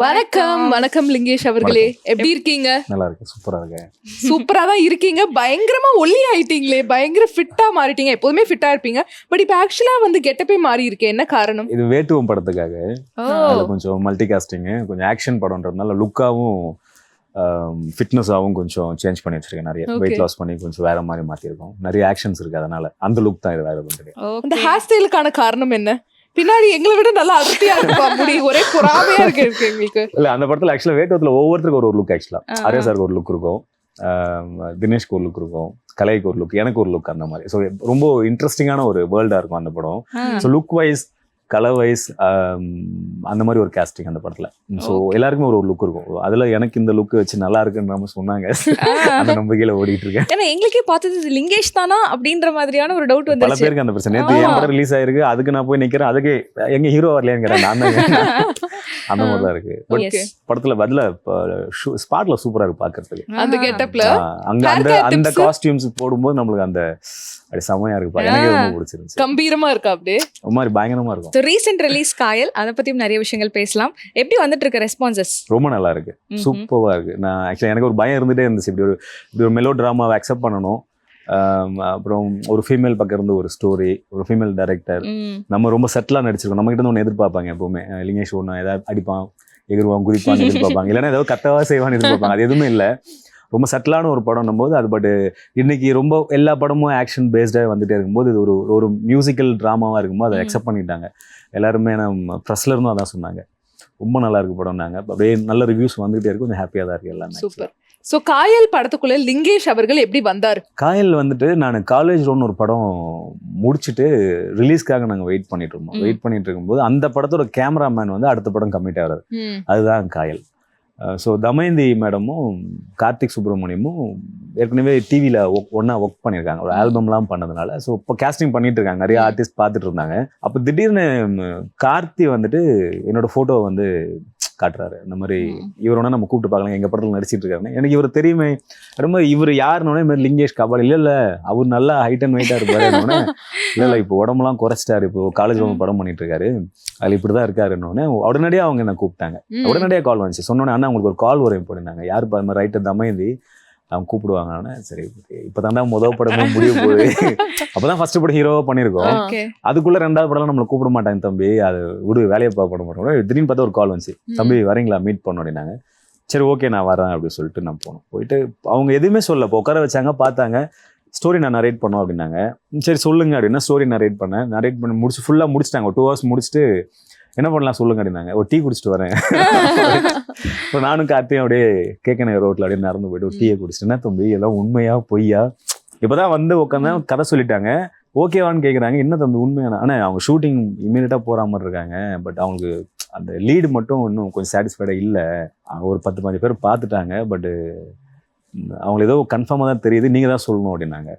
வணக்கம். வணக்கம். லிங்கேஷ் அவர்களே. எப்படி இருக்கீங்க? நல்லா இருக்கு சூப்பரா இருக்கு சூப்பரா தான் இருக்கீங்க. பயங்கரமா ஒல்லி ஆயிட்டீங்களே. பயங்கர ஃபிட்டா மாறிட்டீங்க. எப்போதுமே ஃபிட்டா இருப்பீங்க. பட் இப்போ ஆக்சுவலா வந்து கெட்டப்பே மாறி இருக்கு. என்ன காரணம்? இது வேட்டுவம் படத்துக்காக. அதுல கொஞ்சம் மல்டி காஸ்டிங்கு கொஞ்சம் ஆக்ஷன் படம்ன்றதுனால லுக்காவும் ஃபிட்னஸாகவும் கொஞ்சம் சேஞ்ச் பண்ணி வச்சிருக்கேன் நிறைய. வெயிட் லாஸ் பண்ணி கொஞ்சம் வேற மாதிரி மாத்திருக்கோம். நிறைய ஆக்ஷன்ஸ் இருக்கு அதனால. அந்த லுக் தான் இது வேற எதுவும் கிடையாது இந்த ஹேர் ஸ்டைலுக்கான காரணம் என்ன? பின்னாடி எங்களை விட நல்லா அடர்த்தியா இருக்குப்பா முடி. ஒரே பொறாமையா இருக்கு இருக்கு எங்களுக்கு. இல்ல அந்த படத்துல ஆக்சுவலா வேட்டுவத்துல ஒவ்வொருத்தருக்கும் ஒரு ஒரு லுக் ஆக்சுவலா. ஆர்யா சாருக்கு ஒரு லுக் இருக்கும். தினேஷ்க்கு ஒரு லுக் இருக்கும். கலைக்கு ஒரு லுக் எனக்கு ஒரு லுக் அந்த மாதிரி. ஸோ ரொம்ப இன்ட்ரெஸ்டிங்கான ஒரு வேர்ல்டா இருக்கும் அந்த படம். So look wise colour wise அந்த மாதிரி ஒரு casting அந்த படத்துல. ஸோ எல்லாருக்குமே ஒரு ஒரு லுக் இருக்கும். அதுல எனக்கு இந்த லுக் வச்சு நல்லா இருக்குன்ற மாதிரி சொன்னாங்க. அந்த நம்பிக்கையில ஓடிட்டு இருக்கேன். ஏன்னா எங்களுக்கே பார்த்தது லிங்கேஷ் தானா அப்படின்ற மாதிரியான ஒரு டவுட் பல வந்துருச்சு. பேருக்கு அந்த பிரச்சனை. நேற்று என். படம் ரிலீஸ் ஆயிருக்கு. அதுக்கு நான் போய் நிக்கிறேன். அதுக்கு எங்க ஹீரோ வரலையாங்கிறேன் நான் தான் அந்த மாதிரி தான் இருக்கு. பட். படத்துல பதில ஸ்பாட்ல சூப்பரா இருக்கு பாக்குறதுக்கு. அந்த கெட்டப்ல அங்க அந்த அந்த. காஸ்டியூம்ஸ் போடும்போது நம்மளுக்கு அந்த அப்படி செமையா இருக்குப்பா எனக்கு. ரொம்ப பிடிச்சிருந்துச்சு. கம்பீரமா இருக்கா அப்படியே ஒரு மாதிரி பயங்கரமா இருக்கும். ஸோ ரீசெண்ட் ரிலீஸ் காயல் அதை பத்தியும் நிறைய விஷயங்கள் பேசலாம். எப்படி வந்துட்டு இருக்க ரெஸ்பான்சஸ் ரொம்ப நல்லா இருக்கு. சூப்பராக இருக்கு. நான் ஆக்சுவலி எனக்கு ஒரு பயம் இருந்துட்டே இருந்துச்சு. இப்படி ஒரு இப்படி ஒரு மெலோ ட்ராமாவை அக்செப்ட் பண்ணணும். ஆம், அப்புறம் ஒரு ஃபீமேல் பக்கம் இருந்து ஒரு ஸ்டோரி ஒரு ஃபீமேல் டைரக்டர் நம்ம ரொம்ப செட்டிலாக நடிச்சிருக்கோம். நம்ம கிட்ட ஒன்று எதிர்பார்ப்பாங்க எப்பவுமே. லிங்கேஷ் ஒன்று ஏதாவது அடிப்பான் எகிருவான் குதிப்பான் எதிர்பார்ப்பாங்க. இல்லைன்னா ஏதாவது கத்தவா செய்வான்னு எதிர்பார்ப்பாங்க. அது எதுவுமே இல்லை. ரொம்ப செட்டிலான ஒரு படம்னும் போது அது பட் இன்னைக்கு ரொம்ப எல்லா படமும் ஆக்ஷன் பேஸ்டாக வந்துட்டே இருக்கும்போது இது ஒரு ஒரு மியூசிக்கல் ட்ராமாவாக இருக்கும்போது அதை. அக்செப்ட் பண்ணிட்டாங்க. எல்லாருமே நம்ம ப்ரெஸ்ல இருந்தும் அதான் சொன்னாங்க. ரொம்ப நல்லா இருக்கு படம்னாங்க. அப்படியே நல்ல ரிவ்யூஸ் வந்துகிட்டே இருக்கு. கொஞ்சம் ஹாப்பியாக தான் இருக்கு எல்லாமே சூப்பர். சோ காயல் படத்துக்குள்ள லிங்கேஷ் அவர்கள் எப்படி வந்தாரு? காயல் வந்துட்டு நான் காலேஜ் ரோன்னு ஒரு படம் முடிச்சுட்டு ரிலீஸ்க்காக நாங்கள் வெயிட் பண்ணிட்டு இருந்தோம். வெயிட் பண்ணிட்டு இருக்கும்போது அந்த படத்தோட கேமராமேன் வந்து அடுத்த படம் கம்மிட் ஆகிறாரு அதுதான் காயல் ஸோ தமயந்தி மேடமும் கார்த்திக் சுப்ரமணியமும் ஏற்கனவே டிவியில் ஒன்றா ஒர்க் பண்ணியிருக்காங்க. ஒரு ஆல்பம்லாம் பண்ணதுனால. ஸோ இப்போ கேஸ்டிங் பண்ணிட்டு இருக்காங்க. நிறைய. ஆர்டிஸ்ட் பார்த்துட்டு இருந்தாங்க. அப்போ திடீர்னு கார்த்தி வந்துட்டு என்னோட ஃபோட்டோ வந்து காட்டுறாரு. இந்த மாதிரி இவரோட நம்ம கூப்பிட்டு பார்க்கலாம் எங்கள் படத்தில் நடிச்சிட்டு இருக்காருன்னு. எனக்கு இவர் தெரியுமே. ரொம்ப இவர் யாருன்னொடனே மாதிரி லிங்கேஷ் கபால். இல்லை இல்லை அவர் நல்லா ஹைட் அண்ட் வெயிட்டாக இருப்பாரு இல்லை இல்லை இப்போ உடம்புலாம் குறைச்சிட்டாரு. இப்போ காலேஜ் ம். படம் பண்ணிட்டு இருக்காரு. அதில் இப்படி தான் இருக்காருன்னொடனே உடனடியாக அவங்க என்ன கூப்பிட்டாங்க. உடனடியாக கால் வந்துச்சு. சொன்னோன்னே அண்ணா உங்களுக்கு ஒரு கால் வரும். போயிருந்தாங்க யார் பாருங்க ரைட்டர் தமயந்தி. அவங்க கூப்பிடுவாங்கன்னு சரி இப்போ தாண்டா முதல் படமே முடிய போகுது. அப்பதான் ஃபர்ஸ்ட் படம் ஹீரோவா பண்ணியிருக்கோம். அதுக்குள்ள ரெண்டாவது படம் நம்மளை கூப்பிட மாட்டாங்க தம்பி. அது விடு வேலையை பார்க்க மாட்டோம் திடீர்னு பார்த்தா ஒரு கால் வந்துச்சு. தம்பி வரீங்களா? மீட் பண்ண அப்படின்னாங்க. சரி ஓகே நான் வரேன் அப்படின்னு சொல்லிட்டு நான் போனோம். போயிட்டு அவங்க எதுவுமே சொல்ல இப்போ உட்கார வச்சாங்க பார்த்தாங்க. ஸ்டோரி நான் நரேட் பண்ணோம் அப்படின்னாங்க. சரி சொல்லுங்க அப்படின்னா ஸ்டோரி நரேட் பண்ணேன். நரேட் பண்ணி முடிச்சு ஃபுல்லாக முடிச்சிட்டாங்க. டூ ஹவர்ஸ் முடிச்சுட்டு என்ன பண்ணலாம் சொல்லுங்க அப்படின்னாங்க. ஒரு டீ குடிச்சிட்டு வரேன். இப்போ நானும் கார்த்தியும் அப்படியே கேட்கணும் ரோட்டில் அப்படியே நடந்து போயிட்டு ஒரு டீயை குடிச்சிட்டு என்ன தம்பி எல்லாம் உண்மையா பொய்யா? இப்போதான் வந்து உட்காந்து கதை சொல்லிட்டாங்க. ஓகேவான்னு கேட்குறாங்க என்ன தம்பி உண்மையான ஆனால் அவங்க ஷூட்டிங் இமீடியட்டாக போகிற மாதிரி இருக்காங்க. பட் அவங்களுக்கு அந்த லீடு மட்டும் இன்னும் கொஞ்சம் சாட்டிஸ்ஃபைடாக இல்லை. அவங்க ஒரு பத்து பாஞ்சு பேர் பார்த்துட்டாங்க. பட்டு அவங்களுக்கு ஏதோ கன்ஃபார்மாக தான் தெரியுது. நீங்கள் தான் சொல்லணும் அப்படின்னாங்க.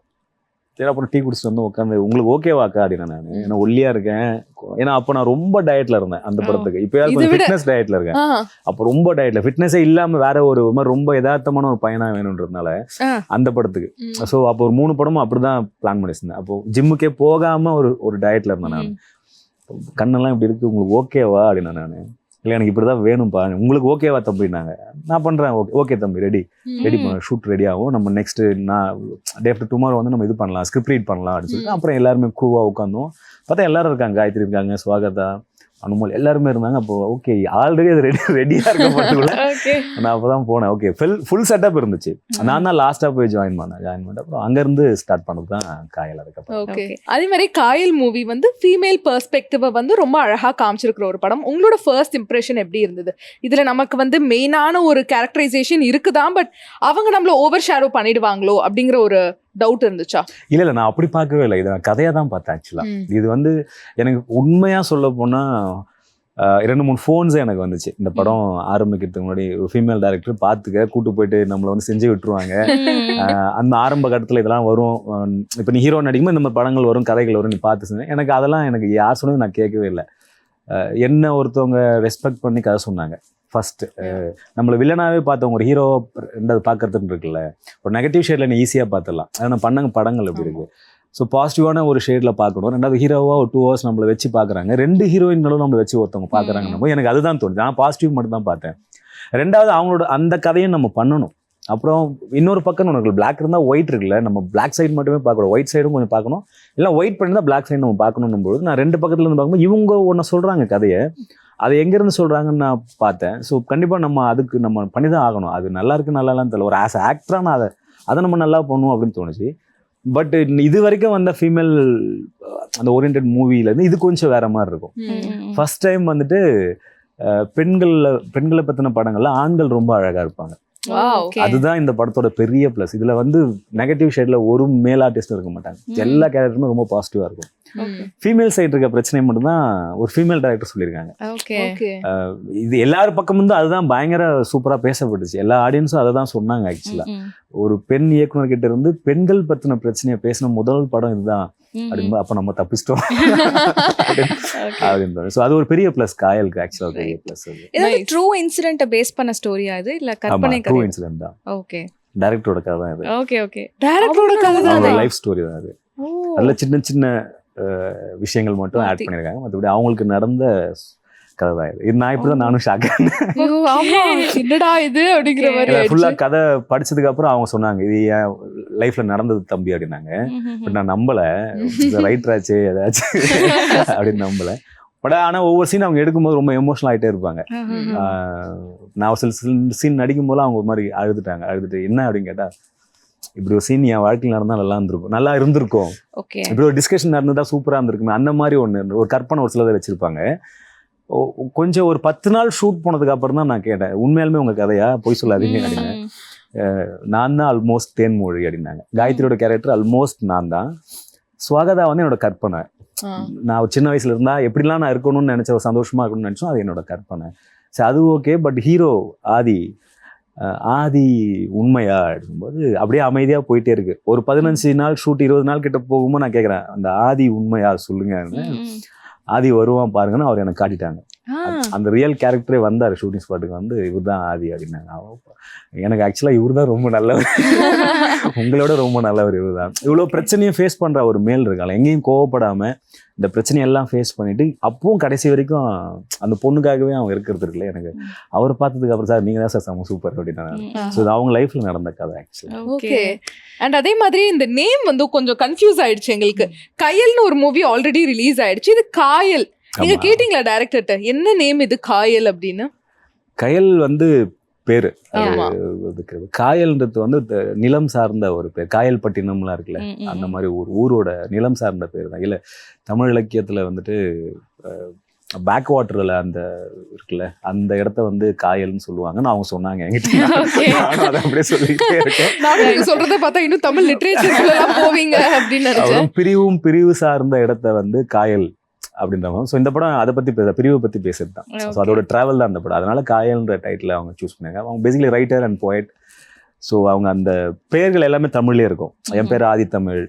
சரி அப்புறம் டீ குடிச்சிட்டு வந்து உட்காந்து உங்களுக்கு ஓகேவாக்கா அப்படின்னா நான் ஏன்னா ஒல்லியா இருக்கேன். ஏன்னா அப்போ நான் ரொம்ப டயட்ல இருந்தேன் அந்த. படத்துக்கு. இப்போ கொஞ்சம் ஃபிட்னஸ் டயட்ல இருக்கேன். அப்போ ரொம்ப டயட்ல ஃபிட்னஸே இல்லாம வேற ஒரு மாதிரி ரொம்ப யதார்த்தமான ஒரு பையனா வேணுன்றதுனால. அந்த படத்துக்கு. ஸோ அப்போ ஒரு மூணு படமும் அப்படிதான் பிளான் பண்ணியிருந்தேன். அப்போ ஜிம்முக்கே போகாம ஒரு ஒரு டயட்ல இருந்தேன் நான். கண்ணெல்லாம் இப்படி இருக்கு உங்களுக்கு ஓகேவா அப்படின்னா நான். இல்லை எனக்கு இப்படிதான் வேணும்ப்பா உங்களுக்கு ஓகேவா தம்பினாங்க நான் பண்றேன் ஓகே ஓகே தம்பி ரெடி ரெடி. பண்ண ஷூட் ரெடி ஆகும். நம்ம நெக்ஸ்ட் நான் டே ஆஃப்டர் டுமாரோ வந்து நம்ம இது பண்ணலாம் ஸ்கிரிப்ட் ரீட் பண்ணலாம் அப்படின்னு சொல்லிட்டு. அப்புறம் எல்லாருமே கூவா உட்காந்தோம் பார்த்தா எல்லாரும் இருக்காங்க காயத்ரி இருக்காங்க ஸ்வாகதா அனுமல் எல்லாருமே இருந்தாங்க. அப்போ ஓகே ஆல்ரெடி அது ரெடி ரெடியாக இருக்க படத்துக்குள்ள. ஓகே நான் அப்போ தான் போனேன். ஓகே ஃபுல் ஃபுல் செட்டப் இருந்துச்சு. நான் தான் லாஸ்ட்டாக போய் ஜாயின் பண்ணேன். ஜாயின் பண்ணிட்டு அப்புறம் அங்கேருந்து ஸ்டார்ட் பண்ணது தான் காயல் அதுக்கப்புறம் ஓகே Okay. அதே மாதிரி காயல் மூவி வந்து ஃபீமேல் பெர்ஸ்பெக்டிவ வந்து ரொம்ப அழகா காமிச்சிருக்கிற ஒரு படம். உங்களோட ஃபர்ஸ்ட் இம்ப்ரெஷன் எப்படி இருந்தது? இதுல நமக்கு வந்து மெயினான ஒரு கேரக்டரைசேஷன் இருக்குதான் பட் அவங்க நம்மள ஓவர் ஷேடோ பண்ணிடுவாங்களோ அப்படிங்கிற ஒரு டவுட் இருந்துச்சா? இல்லை இல்லை நான் அப்படி பார்க்கவே இல்லை. இதை நான் கதையாக தான் பார்த்தேன் ஆக்சுவலாக. இது வந்து எனக்கு உண்மையாக சொல்ல போனால் ரெண்டு மூணு ஃபோன்ஸே எனக்கு வந்துச்சு. இந்த படம் ஆரம்பிக்கிறதுக்கு முன்னாடி ஒரு ஃபீமேல் டைரக்டர் பார்த்துக்க கூட்டு போயிட்டு நம்மளை வந்து செஞ்சு விட்டுருவாங்க. அந்த ஆரம்ப கட்டத்தில் இதெல்லாம் வரும். இப்போ நீ ஹீரோ நடிக்கும்போது இந்த மாதிரி படங்கள் வரும் கதைகள் வரும் நீ பார்த்து செஞ்சு. எனக்கு அதெல்லாம் எனக்கு யார் சொன்னது நான் கேட்கவே இல்லை. என்ன ஒருத்தவங்க ரெஸ்பெக்ட் பண்ணி கதை சொன்னாங்க. ஃபர்ஸ்ட் நம்மளை வில்லனாவே பார்த்தவங்க ஒரு ஹீரோ ரெண்டாவது பார்க்கறதுன்னு இருக்குல்ல. ஒரு நெகட்டிவ் ஷேட்ல நீ ஈஸியாக பார்த்துடலாம். ஆனால் பண்ணங்க படங்கள் எப்படி இருக்கு? ஸோ பாசிட்டிவான ஒரு ஷேடில் பார்க்கணும். ரெண்டாவது ஹீரோவாக ஒரு டூ ஹவர்ஸ் நம்மளை வச்சு பார்க்குறாங்க. ரெண்டு ஹீரோயின்களும் நம்ம வச்சு ஒருத்தவங்க பார்க்குறாங்கன்னு எனக்கு அதுதான் தோணுது. நான் பாசிட்டிவ் மட்டும் தான் பார்த்தேன். ரெண்டாவது அவங்களோட அந்த கதையும் நம்ம பண்ணணும். அப்புறம் இன்னொரு பக்கம் உனக்கு பிளாக் இருந்தால் ஒயிட் இருக்குல்ல. நம்ம பிளாக் சைடு மட்டுமே பார்க்கணும். ஒயிட் சைடும் கொஞ்சம் பார்க்கணும். இல்லை ஒயிட் பண்ணி தான் பிளாக் சைடு நம்ம பார்க்கணும் போது நான் ரெண்டு பக்கத்துல இருந்து பார்க்கும்போது இவங்க ஒன்று சொல்கிறாங்க கதையை. அது எங்கேருந்து சொல்கிறாங்கன்னு நான் பார்த்தேன். ஸோ கண்டிப்பாக நம்ம அதுக்கு நம்ம பண்ணி தான் ஆகணும். அது நல்லா இருக்கு நல்லா இல்லைன்னு தெரியல. ஒரு ஆஸ் ஆக்டராக நான் அதை அதை நம்ம நல்லா பண்ணுவோம் அப்படின்னு தோணுச்சு. பட் இது வரைக்கும் வந்த ஃபீமேல் அந்த ஓரியன்ட் மூவிலேருந்து இது கொஞ்சம் வேற மாதிரி இருக்கும். ஃபர்ஸ்ட் டைம் வந்துட்டு பெண்கள்ல பெண்களை பற்றின படங்கள்ல ஆண்கள் ரொம்ப அழகா இருப்பாங்க. Wow. அதுதான் இந்த படத்தோட பெரிய ப்ளஸ் இதுல வந்து நெகட்டிவ் ஷேட்ல ஒரு மேல் ஆர்டிஸ்டும் இருக்க மாட்டாங்க. எல்லா கேரக்டருமே ரொம்ப பாசிட்டிவா இருக்கும். ஃபீமேல் சைடு இருக்க பிரச்சனை மட்டும்தான் ஒரு ஃபீமேல் டேரக்டர் சொல்லியிருக்காங்க. இது எல்லார் பக்கமும் தான் அதுதான் பயங்கர சூப்பரா பேசப்பட்டுச்சு. எல்லா ஆடியன்ஸும் அதை தான் சொன்னாங்க ஆக்சுவலா ஒரு பெண் இயக்குனர் கிட்ட இருந்து பெண்கள் பத்தின பிரச்சனையை பேசின முதல் படம் இதுதான். அப்படின்னு அப்ப நம்ம தப்பிச்சிட்டோம். அப்படின்னு ஸோ அது ஒரு பெரிய ப்ளஸ் காயலுக்கு ஆக்சுவலா பெரிய ப்ளஸ் Nice. ட்ரூ இன்சிடென்ட்டை பேஸ் பண்ண ஸ்டோரியா இது? இல்ல கற்பனை ட்ரூ இன்சிடென்ட் தான். ஓகே டைரக்டரோட கதை தான் இது. ஓகே ஓகே டேரக்டரோட கதை தானே? லைஃப் ஸ்டோரி தான் அது. அதுல சின்ன சின்ன விஷயங்கள் மட்டும் ஆட் மாத்தி. பண்ணிருக்காங்க. மற்றபடி அவங்களுக்கு நடந்த கதை தான் இது. நான் இப்படிதான் நானும் ஷாக் என்னடா இது அப்படிங்கிற மாதிரி ஃபுல்லா ஆயிடுச்சு. கதை படிச்சதுக்கு அப்புறம் அவங்க சொன்னாங்க இது என் லைஃப்ல நடந்தது தம்பி? அப்படின்னாங்க. பட் நான் நம்பல. ரைட்டர் ஆச்சு ஏதாச்சும். அப்படின்னு நம்பல. பட் ஆனா ஒவ்வொரு சீன் அவங்க எடுக்கும்போது ரொம்ப எமோஷனல் ஆயிட்டே இருப்பாங்க. நான் சில சீன் நடிக்கும் போது அவங்க ஒரு மாதிரி அழுதுட்டாங்க. அழுதுட்டு என்ன? அப்படின்னு கேட்டா இப்படி ஒரு சீன் என் வாழ்க்கையில் நடந்தா நல்லா இருந்திருக்கும். நல்லா இருந்திருக்கும். ஓகே இப்படி ஒரு டிஸ்கஷன் நடந்ததா சூப்பரா இருந்திருக்குமே. அந்த மாதிரி ஒன்று ஒரு கற்பனை ஒரு சிலதை வச்சிருப்பாங்க. கொஞ்சம் ஒரு பத்து நாள் ஷூட் போனதுக்கு அப்புறம் தான் நான் கேட்டேன். உண்மையாலுமே உங்க கதையா? பொய் சொல்லாதீங்க அப்படின்னு நான் தான் ஆல்மோஸ்ட் தேன்மொழி அப்படின்னாங்க. காயத்ரியோட கேரக்டர் ஆல்மோஸ்ட் நான் தான். சுவாகதா வந்து என்னோட கற்பனை. நான் சின்ன வயசுல இருந்தா எப்படிலாம் நான் இருக்கணும்னு நினைச்ச ஒரு சந்தோஷமா இருக்கணும்னு நினைச்சோம் அது என்னோட கற்பனை. சரி அது okay but hero Aadhi Aadhi உண்மையா அப்படிங்கும்போது அப்படியே அமைதியா போயிட்டே இருக்கு. ஒரு பதினஞ்சு நாள் ஷூட் இருபது நாள் கிட்ட போகும்போது நான் கேட்குறேன் அந்த ஆதி உண்மையா சொல்லுங்க ஆதி வருவான் பாருங்கன்னு அவர் எனக்கு காட்டிட்டாங்க. அந்த ரியல் கேரக்டரே வந்தார் ஷூட்டிங் ஸ்பாட்டுக்கு வந்து இவர் தான் ஆதி அப்படின்னாங்க எனக்கு ஆக்சுவலாக இவர் தான் ரொம்ப நல்லவர். உங்களோட ரொம்ப நல்லவர் இவர் தான் இவ்வளோ பிரச்சனையும் ஃபேஸ் பண்ணுற ஒரு மேல் இருக்காங்க. எங்கேயும் கோவப்படாம இந்த பிரச்சனையெல்லாம் ஃபேஸ் பண்ணிட்டு அப்பவும் கடைசி வரைக்கும் அந்த பொண்ணுக்காகவே அவங்க இருக்கிறது இருக்குல்ல எனக்கு. அவர் பார்த்ததுக்கு அப்புறம் சார் நீங்க தான் சார் செம்ம சூப்பர் அப்படின்னா ஸோ இது அவங்க லைஃப்ல நடந்த கதை ஆக்சுவலாக ஓகே. அண்ட் அதே மாதிரி இந்த நேம் வந்து கொஞ்சம் கன்ஃபியூஸ் ஆயிடுச்சு எங்களுக்கு. கயல்னு ஒரு மூவி ஆல்ரெடி ரிலீஸ் ஆயிடுச்சு. இது காயல். நீங்க. கேட்டீங்களா டைரக்டர்ட்ட என்ன நேம் இது? காயல் அப்படின்னு? கயல் வந்து பேரு. காயல்ன்றது வந்து நிலம் சார்ந்த ஒரு பேர். காயல்பட்டினம்லாம் இருக்குல்ல. அந்த மாதிரி ஊர் ஊரோட நிலம் சார்ந்த பேர் தான். இல்லை தமிழ் இலக்கியத்துல வந்துட்டு பேக் வாட்டர்ல அந்த இருக்குல்ல அந்த இடத்த வந்து காயல்னு சொல்லுவாங்கன்னு அவங்க சொன்னாங்க என்கிட்ட. அதை அப்படியே சொல்லிட்டே இருக்கேன். சொல்றத பார்த்தா இன்னும் தமிழ் லிட்ரேச்சர்ல எல்லாம் போவீங்க அப்படின்னு பிரிவும் பிரிவு சார்ந்த இடத்த வந்து காயல் அப்படின்ற மாதிரி ஸோ இந்த படம் அதை பத்தி பேச பிரிவை பத்தி பேசுறது தான் ஸோ. அதோட டிராவல் தான் அந்த படம். அதனால காயல்ன்ற டைட்டில் அவங்க சூஸ் பண்ணாங்க. அவங்க basically writer and poet so அவங்க அந்த பெயர்கள் எல்லாமே தமிழ்லேயே இருக்கும். என் பேர் ஆதித்தமிழ்.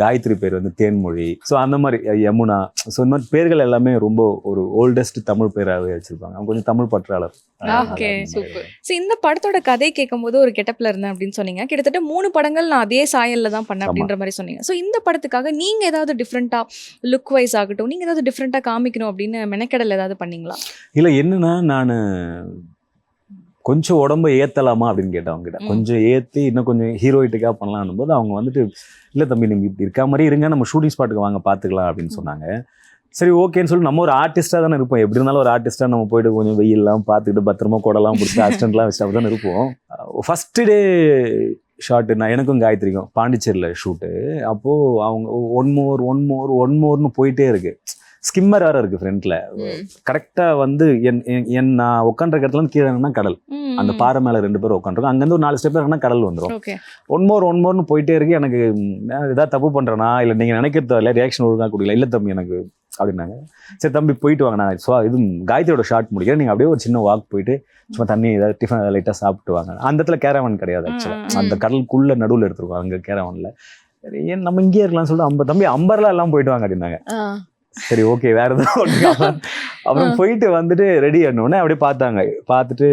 காயத்ரி பேர் வந்து தேன்மொழி. ஸோ அந்த மாதிரி யமுனா. ஸோ இந்த மாதிரி பேர்கள் எல்லாமே ரொம்ப ஒரு ஓல்டஸ்ட் தமிழ் பேராகவே வச்சிருப்பாங்க. அவங்க கொஞ்சம் தமிழ் பற்றாளர். Okay, super. ஸோ இந்த படத்தோட கதை கேட்கும்போது ஒரு கெட்டப்ல இருந்தேன் அப்படின்னு சொன்னீங்க. கிட்டத்தட்ட மூணு படங்கள் நான் அதே சாயல்ல தான் பண்ணேன். அப்படின்ற மாதிரி சொன்னீங்க. ஸோ இந்த படத்துக்காக நீங்க ஏதாவது டிஃப்ரெண்டா லுக் வைஸ் ஆகட்டும் நீங்க ஏதாவது டிஃப்ரெண்டா காமிக்கணும் அப்படின்னு மெனக்கெடல் ஏதாவது பண்ணீங்களா? இல்லை என்னன்னா நான் கொஞ்சம் உடம்ப ஏத்தலாமா அப்படின்னு கேட்டேன் அவங்க கிட்ட ம். கொஞ்சம் ஏத்தி இன்னும் கொஞ்சம் ஹீரோயிட்டுக்காக பண்ணலாம்னு போது அவங்க வந்துட்டு இல்லை தம்பி நீங்க இப்படி இருக்க மாதிரி இருங்க நம்ம ஷூட்டிங் ஸ்பாட்டுக்கு வாங்க பார்த்துக்கலாம் அப்படின்னு சொன்னாங்க. சரி ஓகேன்னு சொல்லி நம்ம ஒரு ஆர்டிஸ்டாக தானே இருப்போம். எப்படி இருந்தாலும் ஒரு ஆர்டிஸ்டாக நம்ம போயிட்டு கொஞ்சம் வெயில்லாம் பார்த்துக்கிட்டு பத்திரமா கொடலாம் பிடிச்சி அசிஸ்டன்ட்லாம் வச்சுட்டு அப்படி தானே இருப்போம். ஃபர்ஸ்ட் டே ஷாட்டு நான் எனக்கும் காயத்ரிக்கும். பாண்டிச்சேரியில் ஷூட்டு அப்போது அவங்க one more one more one மோர்னு போயிட்டே இருக்கு. ஸ்கிம்மர் வேற இருக்கு ஃப்ரண்ட்ல. கரெக்டா வந்து என் என்- நான் உட்காண்ட இடத்துல கீழே கடல். அந்த பாறை மேல ரெண்டு பேரும் உட்காந்துருக்கோம் அங்கேருந்து ஒரு நாலு ஸ்டெப் இறங்கினா கடல் வந்துடும் ஒன் மோர் ஒன் மோர்னு போயிட்டே இருக்கு. எனக்கு ஏதாவது தப்பு பண்றேனா? இல்ல நீங்க நினைக்கிறது? இல்லை ரியாக்ஷன் ஒழுங்கா கொடுக்கல இல்ல தம்பி எனக்கு அப்படின்னாங்க. சரி தம்பி போயிட்டு வாங்க. நான் சுவா இது காயத்ரியோட ஷார்ட் முடிக்கிறேன். நீங்க அப்படியே ஒரு சின்ன வாக் போயிட்டு சும்மா தண்ணி ஏதாவது டிஃபன் ஏதாவது லைட்டாக சாப்பிட்டு வாங்க. அந்த இடத்துல கேரவன் கிடையாது ஆக்சுவலாக. அந்த கடலுக்குள்ள நடுவுல எடுத்துருக்கோம். அங்க கேரவன்ல ஏன் நம்ம இங்கேயே இருக்கலாம்னு சொல்லிட்டு ஐம்பது தம்பி அம்பர்லா எல்லாம் போயிட்டு வாங்க அப்படின்னாங்க. சரி ஓகே வேற ஒண்ணு அப்புறம் போயிட்டு வந்துட்டு ரெடி ஆனோடனே அப்படியே பார்த்தாங்க. பார்த்துட்டு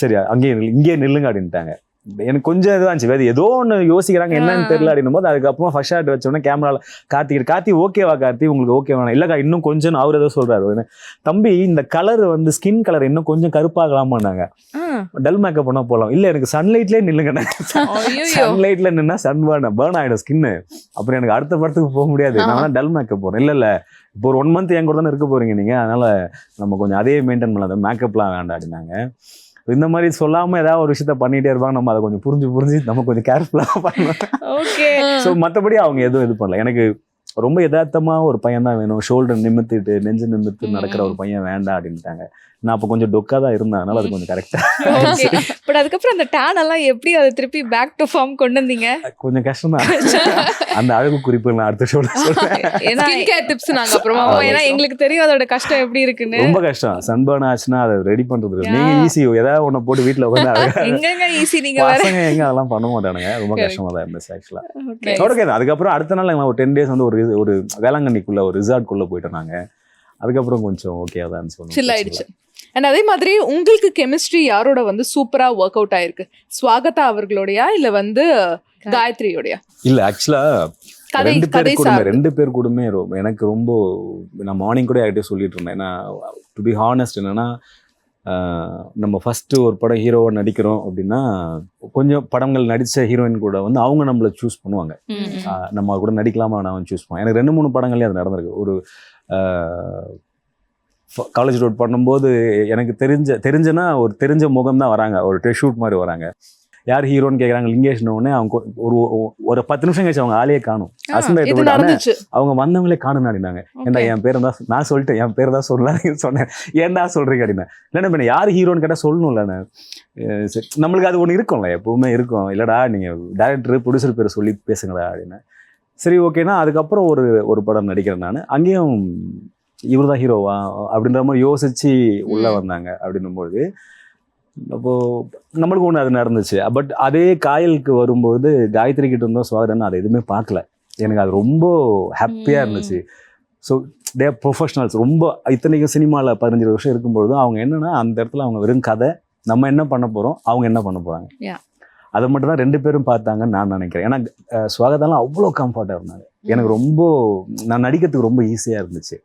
சரி அங்கேயே இங்கேயே நில்லுங்க அப்படின்ட்டாங்க. எனக்கு கொஞ்சம் இதுவாக இருந்துச்சு வேறு ஏதோ ஒன்று யோசிக்கிறாங்க என்னன்னு. தெரியல அப்படின்னும் போது அதுக்கப்புறமா ஃபர்ஸ்ட் ஷாட் வச்சோடனே கேமரால கார்த்தி கார்த்தி ஓகேவா கார்த்தி உங்களுக்கு ஓகே வேணாம் இல்லைக்கா இன்னும் கொஞ்சம் அவர் ஏதோ சொல்றாரு. தம்பி இந்த கலர் வந்து ஸ்கின் கலர் இன்னும் கொஞ்சம் கருப்பாகலாமான்னாங்க. டல் மேக்கப் பண்ணா போகலாம் இல்ல எனக்கு சன்லைட்லேயே நில்லுங்க. ஐயோ சன்லைட்ல நின்னா சன் பேர்ன் பேர்ன் ஆயிடும் ஸ்கின்னு அப்புறம் எனக்கு அடுத்த படத்துக்கு போக முடியாது. நான் டல் மேக்கப் போறேன். இல்ல இல்ல. இப்போ ஒரு ஒன் மந்த் என் கூட தானே இருக்க போறீங்க நீங்க. அதனால நம்ம கொஞ்சம் அதே மெயின்டைன் பண்ணாத மேக்கப்லாம் வேண்டாம் அப்படின்னாங்க. இந்த மாதிரி சொல்லாம ஏதாவது ஒரு விஷயத்த பண்ணிட்டே இருப்பாங்க நம்ம அதை கொஞ்சம் புரிஞ்சு புரிஞ்சு நம்ம கொஞ்சம் கேர்ஃபுல்லாக பண்ணணும் ஓகே ஸோ மற்றபடி அவங்க எதுவும் இது பண்ணல. எனக்கு ரொம்ப யதார்த்தமா ஒரு பையன் தான் வேணும். ஷோல்டர் நிமித்திட்டு நெஞ்சு நிமித்து நடக்கிற ஒரு பையன் வேண்டாம் அப்படின்ட்டாங்க. நான் அப்போ கொஞ்சம் டொக்கா தான் இருந்தேன். அதனால அது கொஞ்சம் கரெக்டா ஓகே பட் அதுக்கப்புறம் அந்த டேன் எல்லாம் எப்படி அதை திருப்பி பேக் டு ஃபார்ம் கொண்டு வந்தீங்க? கொஞ்சம் கஷ்டம் தான் அந்த அழகு குறிப்பு நான் அடுத்த ஷோல சொல்றேன். டிப்ஸ் நாங்க அப்புறமா. ஏன்னா எங்களுக்கு தெரியும் அதோட கஷ்டம் எப்படி இருக்குன்னு. ரொம்ப கஷ்டம். சன்பர்ன் ஆச்சுன்னா அதை ரெடி பண்றது. நீங்க. ஈஸி ஏதாவது ஒண்ண போட்டு வீட்டுல அழகா எங்கங்க ஈஸி நீங்க வேற? பசங்க எங்க அதெல்லாம் பண்ண மாட்டானுங்க. ரொம்ப. கஷ்டமா தான் இருந்துச்சு ஆக்சுவலா Okay. ஓகே அதுக்கப்புறம் அடுத்த நாள் நாங்கள் ஒரு டென் டேஸ் வந்து ஒரு ஒரு வேளாங்கண்ணிக்குள்ள ஒரு ரிசார்ட்குள்ள போயிட்டோம் நாங்க. அதுக்கப்புறம் கொஞ்சம் ஓகே தான் இருந்துச்சு அண்ட் அதே மாதிரி உங்களுக்கு கெமிஸ்ட்ரி யாரோட வந்து சூப்பரா ஒர்க் அவுட் ஆயிருக்கு? ஸ்வாகதா அவர்களோடயா இல்ல வந்து காயத்ரியோடயா? இல்ல. இல்ல ஆக்சுவலா கதை ரெண்டு பேர் கதை கூட சார்ந்து. ரெண்டு பேர் கூடமே எனக்கு ரொம்ப நான் மார்னிங் கூட யார்கிட்டயும் சொல்லிட்டு இருந்தேன். ஏன்னா டு பி ஹானஸ்ட் என்னன்னா நம்ம ஃபர்ஸ்ட் ஒரு படம் ஹீரோவை நடிக்கிறோம் அப்படின்னா கொஞ்சம் படங்கள் நடிச்ச ஹீரோயின் கூட வந்து அவங்க நம்மளை சூஸ் பண்ணுவாங்க. நம்ம கூட நடிக்கலாமா நான் சூஸ் பண்ணுவேன் எனக்கு ரெண்டு மூணு படங்கள்லேயே அது நடந்திருக்கு. ஒரு காலேஜ் ரோட் பண்ணும்போது எனக்கு தெரிஞ்ச தெரிஞ்சனா ஒரு தெரிஞ்ச முகம் தான் வராங்க. ஒரு டெஸ்ட் ஷூட் மாதிரி வராங்க. யார் ஹீரோன்னு கேட்குறாங்க லிங்கேஷ் உடனே அவங்க ஒரு ஒரு பத்து நிமிஷம் கழிச்சு அவங்க ஆளையே காணும். அசந்தாயிட்டு அவங்க வந்தவங்களே காணும் அப்படின்னாங்க ஏன்டா. என் பேர் தான் நான் சொல்லிட்டேன் என் பேர் தான் சொல்லலாம் சொன்னேன். ஏன்டா சொல்றீங்க அப்படின்னா இல்லைன்னா இப்ப யார் ஹீரோன்னு கேட்டால் சொல்லணும்ல நான் நம்மளுக்கு அது ஒன்று இருக்கும்ல எப்பவுமே இருக்கும். இல்லடா நீங்க டேரக்டர் ப்ரொடியூசர் பேரை சொல்லி பேசுங்கடா அப்படின்னு சரி ஓகேனா அதுக்கப்புறம் ஒரு ஒரு படம் நடிக்கிறேன் நான். அங்கேயும் இவர் தான் ஹீரோவா அப்படின்ற மாதிரி யோசிச்சு உள்ள. வந்தாங்க அப்படின்னும்போது அப்போ நம்மளுக்கு ஒன்று அது நடந்துச்சு. பட் அதே காயலுக்கு வரும்போது காயத்ரி கிட்ட இருந்தோம் சுவாகரன் அதை எதுவுமே பார்க்கல. எனக்கு அது ரொம்ப ஹாப்பியாக. இருந்துச்சு. ஸோ தே ப்ரொஃபஷனல்ஸ் ரொம்ப இத்தனைக்கும் சினிமாவில் பதினஞ்சு வருஷம் இருக்கும்பொழுது அவங்க என்னன்னா அந்த இடத்துல அவங்க வெறும் கதை நம்ம என்ன பண்ண போகிறோம் அவங்க என்ன பண்ண போகிறாங்க. அதை மட்டும் தான் ரெண்டு பேரும் பார்த்தாங்கன்னு நான் நினைக்கிறேன். ஏன்னா அஹ், சுவாகதாலாம் அவ்வளோ கம்ஃபர்ட்டாக இருந்தாங்க எனக்கு ரொம்ப நான் நடிக்கிறதுக்கு ரொம்ப ஈஸியாக இருந்துச்சு.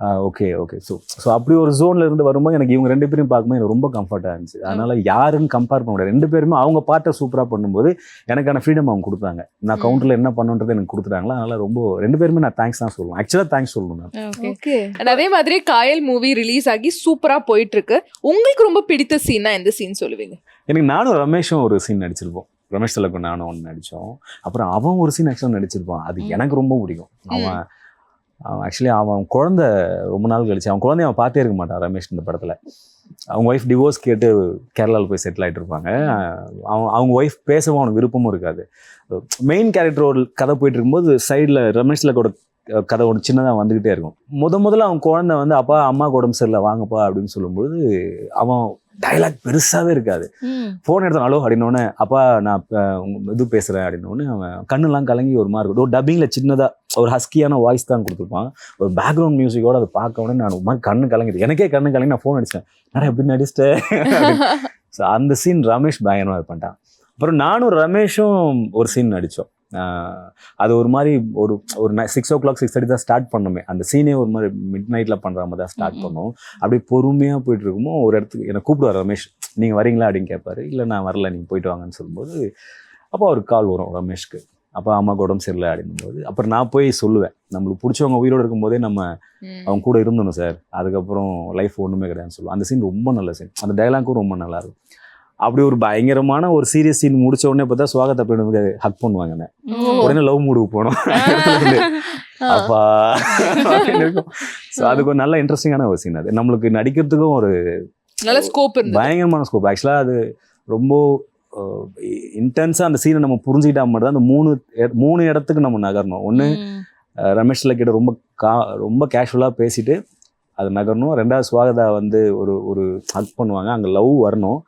ஓகே ஓகே ஸோ ஸோ அப்படி ஒரு ஜோன்ல இருந்து வரும்போது எனக்கு இவங்க ரெண்டு பேரும் பார்க்கும்போது எனக்கு ரொம்ப கம்ஃபர்ட்டாக இருந்துச்சு. அதனால யாருன்னு கம்பேர் பண்ண முடியாது. ரெண்டு பேருமே அவங்க பாட்டை சூப்பராக பண்ணும்போது எனக்கான ஃப்ரீடம் அவங்க கொடுத்தாங்க. நான். கவுண்டரில் என்ன பண்ணுன்றது எனக்கு கொடுத்துட்டாங்களா? அதனால ரொம்ப ரெண்டு பேருமே நான் தேங்க்ஸ் தான் சொல்லுவேன். ஆக்சுவலாக தேங்க்ஸ் சொல்லணும் நான். Okay. ஓகே அண்ட் அதே மாதிரி காயல் மூவி ரிலீஸ் ஆகி சூப்பரா போயிட்டு இருக்கு உங்களுக்கு ரொம்ப பிடித்த சீனா எந்த சீன் சொல்லுவீங்க? எனக்கு நானும் ரமேஷும் ஒரு சீன் நடிச்சிருப்போம். ரமேஷ் திலக்கும் நானும் ஒன்று நடித்தோம் அப்புறம் அவன் ஒரு சீன் ஆக்சுவலாக நடிச்சிருப்பான். அது. எனக்கு ரொம்ப பிடிக்கும். அவன் ஆக்சுவலி அவன் குழந்த ரொம்ப நாள் கழிச்சு அவன் குழந்தைய அவன் பார்த்தே இருக்க மாட்டான் ரமேஷ் இந்த படத்தில். அவங்க ஒய்ஃப் டிவோர்ஸ் கேட்டு கேரளாவில் போய் செட்டில் ஆகிட்டு இருப்பாங்க. அவன் அவங்க ஒய்ஃப் பேசவும் அவனுக்கு விருப்பமும் இருக்காது. மெயின் கேரக்டர் ஒரு கதை போயிட்டு இருக்கும்போது சைடில் ரமேஷில் கூட கதை ஒன்று சின்னதாக வந்துக்கிட்டே இருக்கும். முத முதல்ல அவன் குழந்தை வந்து அப்பா அம்மா உடம்பு சரியில்லை வாங்கப்பா அப்படின்னு சொல்லும்போது அவன் டைலாக் பெருசாகவே இருக்காது. ஃபோன் எடுத்தான் ஹலோ அப்படின்னோடனே அப்பா நான் இது பேசுகிறேன் அப்படின்னோடனே அவன் கண்ணெல்லாம் கலங்கி ஒரு மாதிரி இருக்கும். ஒரு டப்பிங்கில் சின்னதாக ஒரு ஹஸ்கியான வாய்ஸ் தான் கொடுத்துருப்பான். ஒரு பேக்ரவுண்ட் மியூசிக்கோட அதை பார்க்க உடனே நான் ஒரு மாதிரி கண்ணு கலங்கிது. எனக்கே கண்ணு கலங்கி நான் ஃபோன் அடிச்சேன். நான் எப்படி நடிச்சிட்டேன் ஸோ அந்த சீன் ரமேஷ் பயங்கரமாக பண்ணிட்டான். அப்புறம் நானும் ரமேஷும் ஒரு சீன் நடித்தோம் அது ஒரு மாதிரி ஒரு ஒரு six o'clock six thirty தான் ஸ்டார்ட் பண்ணோமே. அந்த சீனே ஒரு மாதிரி மிட் நைட்டில் பண்ணுற மாதிரி தான் ஸ்டார்ட். பண்ணோம். அப்படியே பொறுமையாக போயிட்டு இருக்குமோ ஒரு இடத்துக்கு என்னை கூப்பிடுவார் ரமேஷ் நீங்கள் வரீங்களா? அப்படின்னு கேட்பாரு. இல்லை நான் வரல நீங்கள் போயிட்டு வாங்கன்னு சொல்லும்போது அப்போ ஒரு கால் வரும் ரமேஷ்க்கு. அப்போ அம்மாவுக்கு உடம்பு சரியில்லை அப்படிங்கும்போது அப்புறம் நான் போய் சொல்லுவேன். நம்மளுக்கு பிடிச்சவங்க உயிரோடு இருக்கும்போதே நம்ம அவங்க கூட இருந்தணும் சார். அதுக்கப்புறம் லைஃப் ஒன்றுமே கிடையாதுன்னு சொல்லுவோம். அந்த சீன் ரொம்ப நல்ல சீன் அந்த டைலாக்கும் ரொம்ப நல்லா இருக்கும். அப்படி ஒரு பயங்கரமான ஒரு சீரியஸ் சீன் முடிச்ச உடனே பார்த்தா சுவாகத்தை போய் ஹக் பண்ணுவாங்க. உடனே லவ் மூடுக்கு போனோம். அப்பா. ஸோ அதுக்கு ஒரு நல்ல இன்ட்ரெஸ்டிங்கான ஒரு சீன் அது. நம்மளுக்கு நடிக்கிறதுக்கும் ஒரு நல்ல ஸ்கோப் பயங்கரமான ஸ்கோப் ஆக்சுவலாக அது ரொம்ப இன்டென்ஸாக அந்த சீனை நம்ம புரிஞ்சுக்கிட்டா மட்டும் தான் அந்த மூணு மூணு இடத்துக்கு நம்ம நகரணும். ஒன்று ம். ரமேஷ் கிட்ட ரொம்ப கா ரொம்ப கேஷுவலாக பேசிட்டு அது நகரணும். ரெண்டாவது சுவாகதா வந்து ஒரு ஒரு ஹக் பண்ணுவாங்க. அங்கே லவ் வரணும்.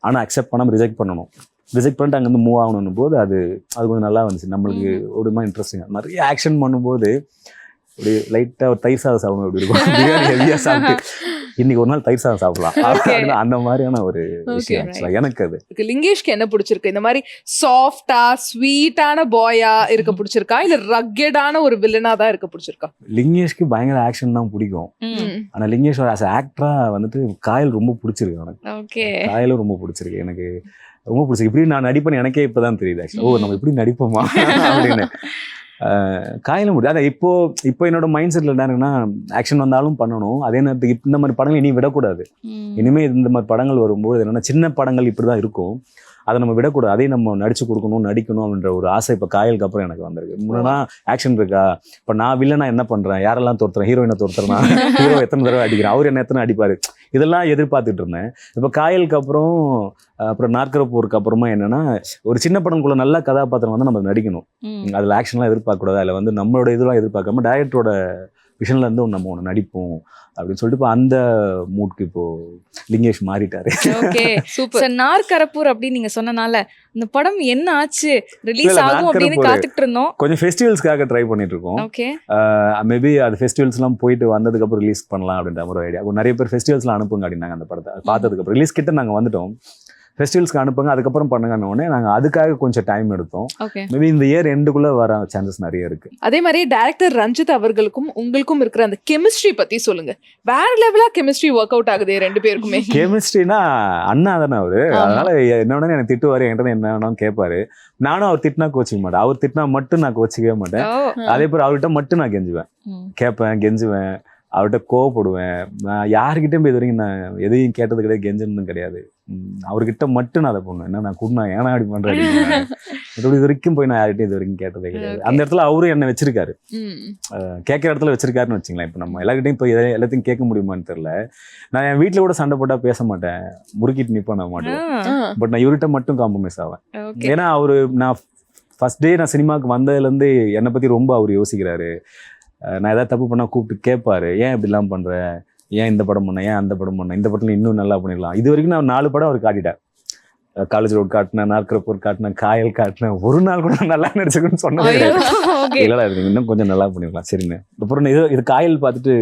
ஆனால் அக்செப்ட் பண்ணாமல் ரிஜெக்ட் பண்ணணும். ரிஜெக்ட் பண்ணிட்டு அங்கேருந்து மூவ் ஆகணும் போது அது அது கொஞ்சம் நல்லா வந்துச்சு. நம்மளுக்கு ஒரு மாதிரி இன்ட்ரெஸ்டிங்காக நிறைய ஆக்ஷன் பண்ணும்போது ஒரு லைட்டாக ஒரு தயிர் சாதம் சாப்பிடணும் அப்படி இருக்கும். பிரியாணி ஹெவியாக சாப்பிட்டு. இன்னைக்கு ஒரு நாள் தயிர் சாதம் சாப்பிடலாம். அந்த மாதிரியான ஒரு விஷயம். எனக்கு அது. லிங்கேஷ்க்கு என்ன பிடிச்சிருக்கு? இந்த மாதிரி சாஃப்டா ஸ்வீட்டான பாயா இருக்க பிடிச்சிருக்கா? இல்ல ரக்கெடான ஒரு வில்லனா தான் இருக்க பிடிச்சிருக்கா? லிங்கேஷ்க்கு பயங்கர ஆக்ஷன் தான் பிடிக்கும். ஆனா லிங்கேஷ் ஆஸ் ஆக்டரா வந்துட்டு காயல் ரொம்ப பிடிச்சிருக்கு எனக்கு. ஓகே காயலும் ரொம்ப பிடிச்சிருக்கு. எனக்கு ரொம்ப பிடிச்சிருக்கு. இப்படி நான் நடிப்பேன் எனக்கே இப்பதான் தெரியுது actually. ஓ நம்ம இப்படி நடிப்போமா? அப்படின்னு. அஹ் காயலும் முடியும் அதான் இப்போ இப்போ என்னோட மைண்ட் செட்ல என்ன இருக்குன்னா ஆக்ஷன் வந்தாலும் பண்ணணும். அதே நேரத்துக்கு இந்த மாதிரி படங்கள் இனி விடக்கூடாது. இனிமே இந்த மாதிரி படங்கள் வரும்போது என்னன்னா சின்ன படங்கள் இப்படிதான் இருக்கும். அதை நம்ம விடக்கூடாது. அதையும் நம்ம நடிச்சு கொடுக்கணும் நடிக்கணும் அப்படின்ற ஒரு ஆசை இப்போ காயலுக்கு அப்புறம் எனக்கு வந்திருக்கு. முன்னா ஆக்ஷன் இருக்கா? இப்போ நான் வில்லனா என்ன பண்றேன்? யாரெல்லாம் தோத்துறேன் ஹீரோயினை தோத்துறேன் ஹீரோ எத்தனை தடவை அடிக்கிறேன்? அவர் என்ன எத்தனை அடிப்பாரு? இதெல்லாம் எதிர்பார்த்துட்டு இருந்தேன். இப்போ காயலுக்கு அப்புறம் அப்புறம் நாற்கர போருக்கு அப்புறமா என்னன்னா ஒரு சின்ன படம்குள்ள நல்ல கதாபாத்திரம் வந்து நம்ம நடிக்கணும். அதில் ஆக்ஷன்லாம் எதிர்பார்க்கக்கூடாது. அதில் வந்து நம்மளோட இதெல்லாம் எதிர்பார்க்காம டேரக்டரோட விஷன்ல இருந்து நம்ம ஒன்று நடிப்போம் அப்படின்னு சொல்லிட்டு இப்போ அந்த மூட்க்கு இப்போ லிங்கேஷ் மாறிட்டாரு. ஓகே. சூப்பர். நார்கரப்பூர் அப்படின்னு நீங்க சொன்னனால இந்த படம் என்ன ஆச்சு? ரிலீஸ் ஆகும் அப்படின்னு. காத்துக்கிட்டு இருந்தோம். கொஞ்சம் ஃபெஸ்டிவல்ஸ்க்காக ட்ரை பண்ணிட்டு இருக்கோம் ஓகே மேபி அது ஃபெஸ்டிவல்ஸ்லாம் போயிட்டு வந்ததுக்கப்புறம் ரிலீஸ் பண்ணலாம் அப்படின்ற ஒரு ஐடியா நிறைய பேர் ஃபெஸ்டிவல்ஸ்லாம் அனுப்புங்க அப்படின்னாங்க அந்த படத்தை. பார்த்ததுக்கப்புறம் ரிலீஸ் கிட்ட நாங்கள் வந்துட்டோம். ஃபெஸ்டிவல்ஸ்க்கு அனுப்புங்க அதுக்கப்புறம் பண்ணுங்கன்னு உடனே நாங்கள் அதுக்காக கொஞ்சம் டைம் எடுத்தோம். மேபி இந்த இயர் எண்டுக்குள்ளே வர சான்சஸ் நிறைய இருக்கு. அதே மாதிரி டைரக்டர் ரஞ்சித் அவர்களுக்கும் உங்களுக்கும் இருக்கிற அந்த கெமிஸ்ட்ரி பத்தி சொல்லுங்க. வேற லெவலா கெமிஸ்ட்ரி ஒர்க் அவுட் ஆகுது ரெண்டு பேருக்குமே. கெமிஸ்ட்ரினா அண்ணா தானே அவரு. அதனால என்னோட எனக்கு திட்டுவாரு என்கிட்ட என்ன வேணாலும் கேட்பாரு. நானும் அவர் திட்டினா கோச்சிக்க மாட்டேன். அவர் திட்டினா மட்டும் நான் கோச்சிக்கவே மாட்டேன். அதே போல் அவர்கிட்ட மட்டும் நான் கெஞ்சுவேன். கேட்பேன் கெஞ்சுவேன். அவர்கிட்ட கோவப்படுவேன். நான் யாருக்கிட்டையும் போய் இது வரைக்கும் நான் எதையும் கேட்டது கிடையாது கெஞ்சனதும் கிடையாது. அவர்கிட்ட மட்டும் நான் அதை பண்ணுவேன் என்ன நான் கூட்டினா ஏன்னா அப்படி பண்றேன் அப்படின்னு. மத்தபடி இது வரைக்கும் போய் நான் யார்கிட்டயும் இது வரைக்கும் கேட்டதே கிடையாது. அந்த இடத்துல அவரும் என்ன வச்சிருக்காரு. கேட்குற இடத்துல வச்சிருக்காருன்னு வச்சுங்களேன். இப்போ நம்ம எல்லார்கிட்டையும் போய் எதை- எல்லாத்தையும் கேட்க முடியுமான்னு தெரியல. நான் என் வீட்டில் கூட சண்டை போட்டா பேச மாட்டேன். முறுக்கிட்டு நிப்பேன் நான் மாட்டேன். பட் நான் இவர்கிட்ட மட்டும் காம்ப்ரமைஸ் ஆவேன். ஏன்னா அவரு நான் ஃபர்ஸ்ட் டே நான் சினிமாவுக்கு வந்ததுலேருந்து என்னை பத்தி ரொம்ப அவர் யோசிக்கிறாரு. நான் ஏதாவது தப்பு பண்ணா கூப்பிட்டு கேட்பாரு ஏன் இப்படிலாம் பண்ற? ஏன் இந்த படம் பண்ண ஏன் அந்த படம் பண்ண? இந்த படத்துல இன்னும் நல்லா பண்ணிடலாம். இது வரைக்கும் நான் நாலு படம் அவர் காட்டிட்டேன். காலேஜ் ரோட் காட்டினேன் நாற்கரப்பூர் காட்டினேன் காயல் காட்டினேன். ஒரு நாள் கூட நல்லா நடிச்சுக்கணும்னு சொன்னது இல்லடா இது இன்னும் கொஞ்சம் நல்லா பண்ணிருக்கலாம் சரின்னு அப்புறம் இது இது காயல் பார்த்துட்டு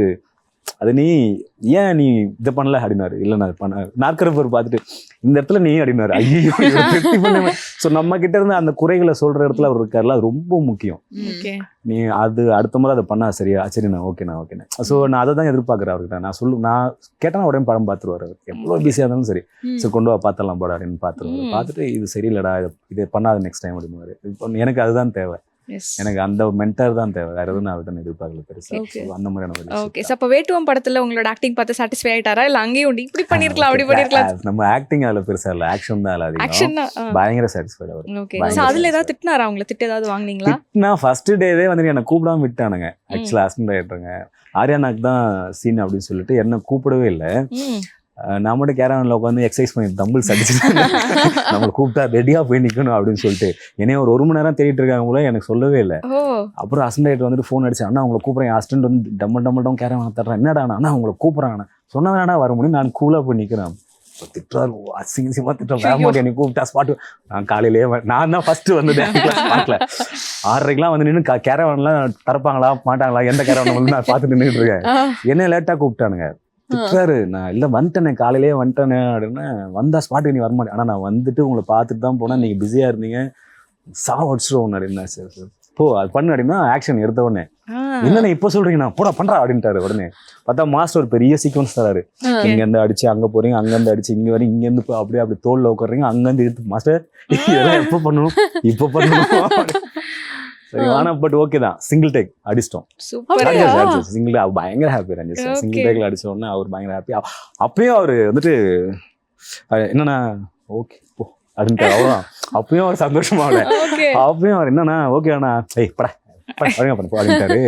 அது நீ ஏன் நீ இதை பண்ணல அப்படின்னாரு. இல்லை நான் பண்ண நாற்கரப்பூர் பார்த்துட்டு இந்த இடத்துல நீ அப்படின்னாரு. ஐயோ ஸோ நம்ம கிட்ட இருந்து அந்த குறைகளை சொல்ற இடத்துல அவர் இருக்காருல்ல அது ரொம்ப முக்கியம். ஓகே. நீ அது அடுத்த முறை அதை பண்ணா சரியா சரிண்ணா ஓகேண்ணா ஓகேண்ணா ஸோ நான் அதை தான் எதிர்பார்க்குறேன் அவர்கிட்ட. நான் சொல்லு நான் கேட்டேன்னா உடனே படம் பார்த்துருவாரு அவர். எவ்வளோ பிஸியாக இருந்தாலும் சரி. சரி கொண்டு வா பார்த்தலாம் போடா அப்படின்னு பார்த்துருவாரு. பார்த்துட்டு இது சரியில்லடா இதை இதை பண்ணாத நெக்ஸ்ட் டைம் அப்படின்னுவாரு. இப்போ எனக்கு அதுதான் தேவை. எனக்கு அந்த மென்டர் தான் தேவை. வேற எதுவும் நான் அவர்கிட்ட எதிர்பார்க்கல பெருசா. Okay. So, அந்த மாதிரியான ஓகே ஸோ அப்போ வேட்டுவம் படத்துல உங்களோட ஆக்டிங் பார்த்து சாட்டிஸ்ஃபை ஆயிட்டாரா? இல்ல அங்கேயும் இப்படி பண்ணிருக்கலாம் அப்படி. பண்ணிருக்கலாம். நம்ம ஆக்டிங் அதுல பெருசா இல்ல. ஆக்ஷன் தான் அதுல ஆக்ஷன் பயங்கர சாட்டிஸ்ஃபைட் அவர் ஓகே ஸோ அதுல ஏதாவது. திட்டினாரா உங்களை? திட்டு ஏதாவது வாங்குனீங்களா? நான் ஃபர்ஸ்ட் டேவே வந்து என்னை கூப்பிடாம விட்டானுங்க. ஆக்சுவலா அசிஸ்டன்ட் ஆயிட்டுருங்க ஆர்யானாக்கு தான் சீன் அப்படின்னு சொல்லிட்டு என்ன கூப்பிடவே இல்லை. நான் மட்டும் கேரவனில் உட்காந்து எக்ஸசைஸ் பண்ணி தம்பிள் அடிச்சுட்டு நம்மளை கூப்பிட்டா ரெடியா போய் நிக்கணும் அப்படின்னு சொல்லிட்டு. என்னைய ஒரு ஒரு மணி நேரம் தேடிட்டு இருக்காங்க போல எனக்கு சொல்லவே இல்லை. அப்புறம் அசிஸ்டன்ட் வந்துட்டு ஃபோன் அடிச்சு அண்ணா உங்களை கூப்பிட்றேன். அசிஸ்டன்ட் வந்து டம்ம டம்ம டம் கேரவன் தர்றேன். என்னடா அண்ணா? உங்களை கூப்பிட்றாங்க சொன்னதானா வர முடியும். நான் கூலா போய் நிக்கிறேன். அப்ப திட்டுறாரு. அசிங்க அசிங்கமா திட்டுறேன் வேற மாட்டேன் என்னை கூப்பிட்டா ஸ்பாட்டு நான் காலையிலேயே நான் தான் ஃபர்ஸ்ட் வந்தது. ஸ்பாட்ல ஆறரைக்கெல்லாம் வந்து நின்று கேரவன்லாம் திறப்பாங்களா? மாட்டாங்களா? எந்த கேரவன் வந்து நான் பார்த்து நின்றுட்டு இருக்கேன். என்ன லேட்டா கூப்பிட்டானுங்க. திட்டுறாரு. நான் இல்ல வந்துட்டேனே காலையிலேயே வந்துட்டேனே அப்படின்னு வந்தா ஸ்பாட்டுக்கு நீ வரமாட்டேன் ஆனா நான் வந்துட்டு உங்களை பார்த்துட்டு தான் போனேன். நீங்க பிஸியா இருந்தீங்க. சாவ அடிச்சிருவோம் அப்படின்னா சரி சரி. போ அது பண்ணு அப்படின்னா ஆக்ஷன் எடுத்த உடனே. ஆ. என்னண்ணே இப்போ சொல்றீங்க? நான் போடா பண்றா அப்படின்ட்டாரு உடனே. பார்த்தா மாஸ்டர் ஒரு பெரிய சீக்வன்ஸ் தராரு. இங்க இருந்து அடிச்சு அங்க போறீங்க அங்க இருந்து அடிச்சு இங்க வரீங்க இங்க இருந்து அப்படியே அப்படி தோல்ல உட்காருங்க அங்க இருந்து எடுத்து மாஸ்டர் இதெல்லாம் எப்போ பண்ணணும் இப்போ பண்ணணும் சரி ஆனா பட் ஓகே தான். சிங்கிள் டேக் அடிச்சிட்டோம்? சிங்கிள் பயங்கர ஹாப்பி ரஞ்சித் சிங்கிள். டேக்ல அடிச்ச உடனே அவர் பயங்கர ஹாப்பி அப்பயும் அவரு வந்துட்டு என்னண்ணா? ஓகே போ அப்படின்ட்டு அவ்வளோதான் அப்பயும் அவர் சந்தோஷமாகல ஓகே அப்பயும் அவர் என்னண்ணா? ஓகே அண்ணா. ஏய் பட அப்படின்ட்டாரு.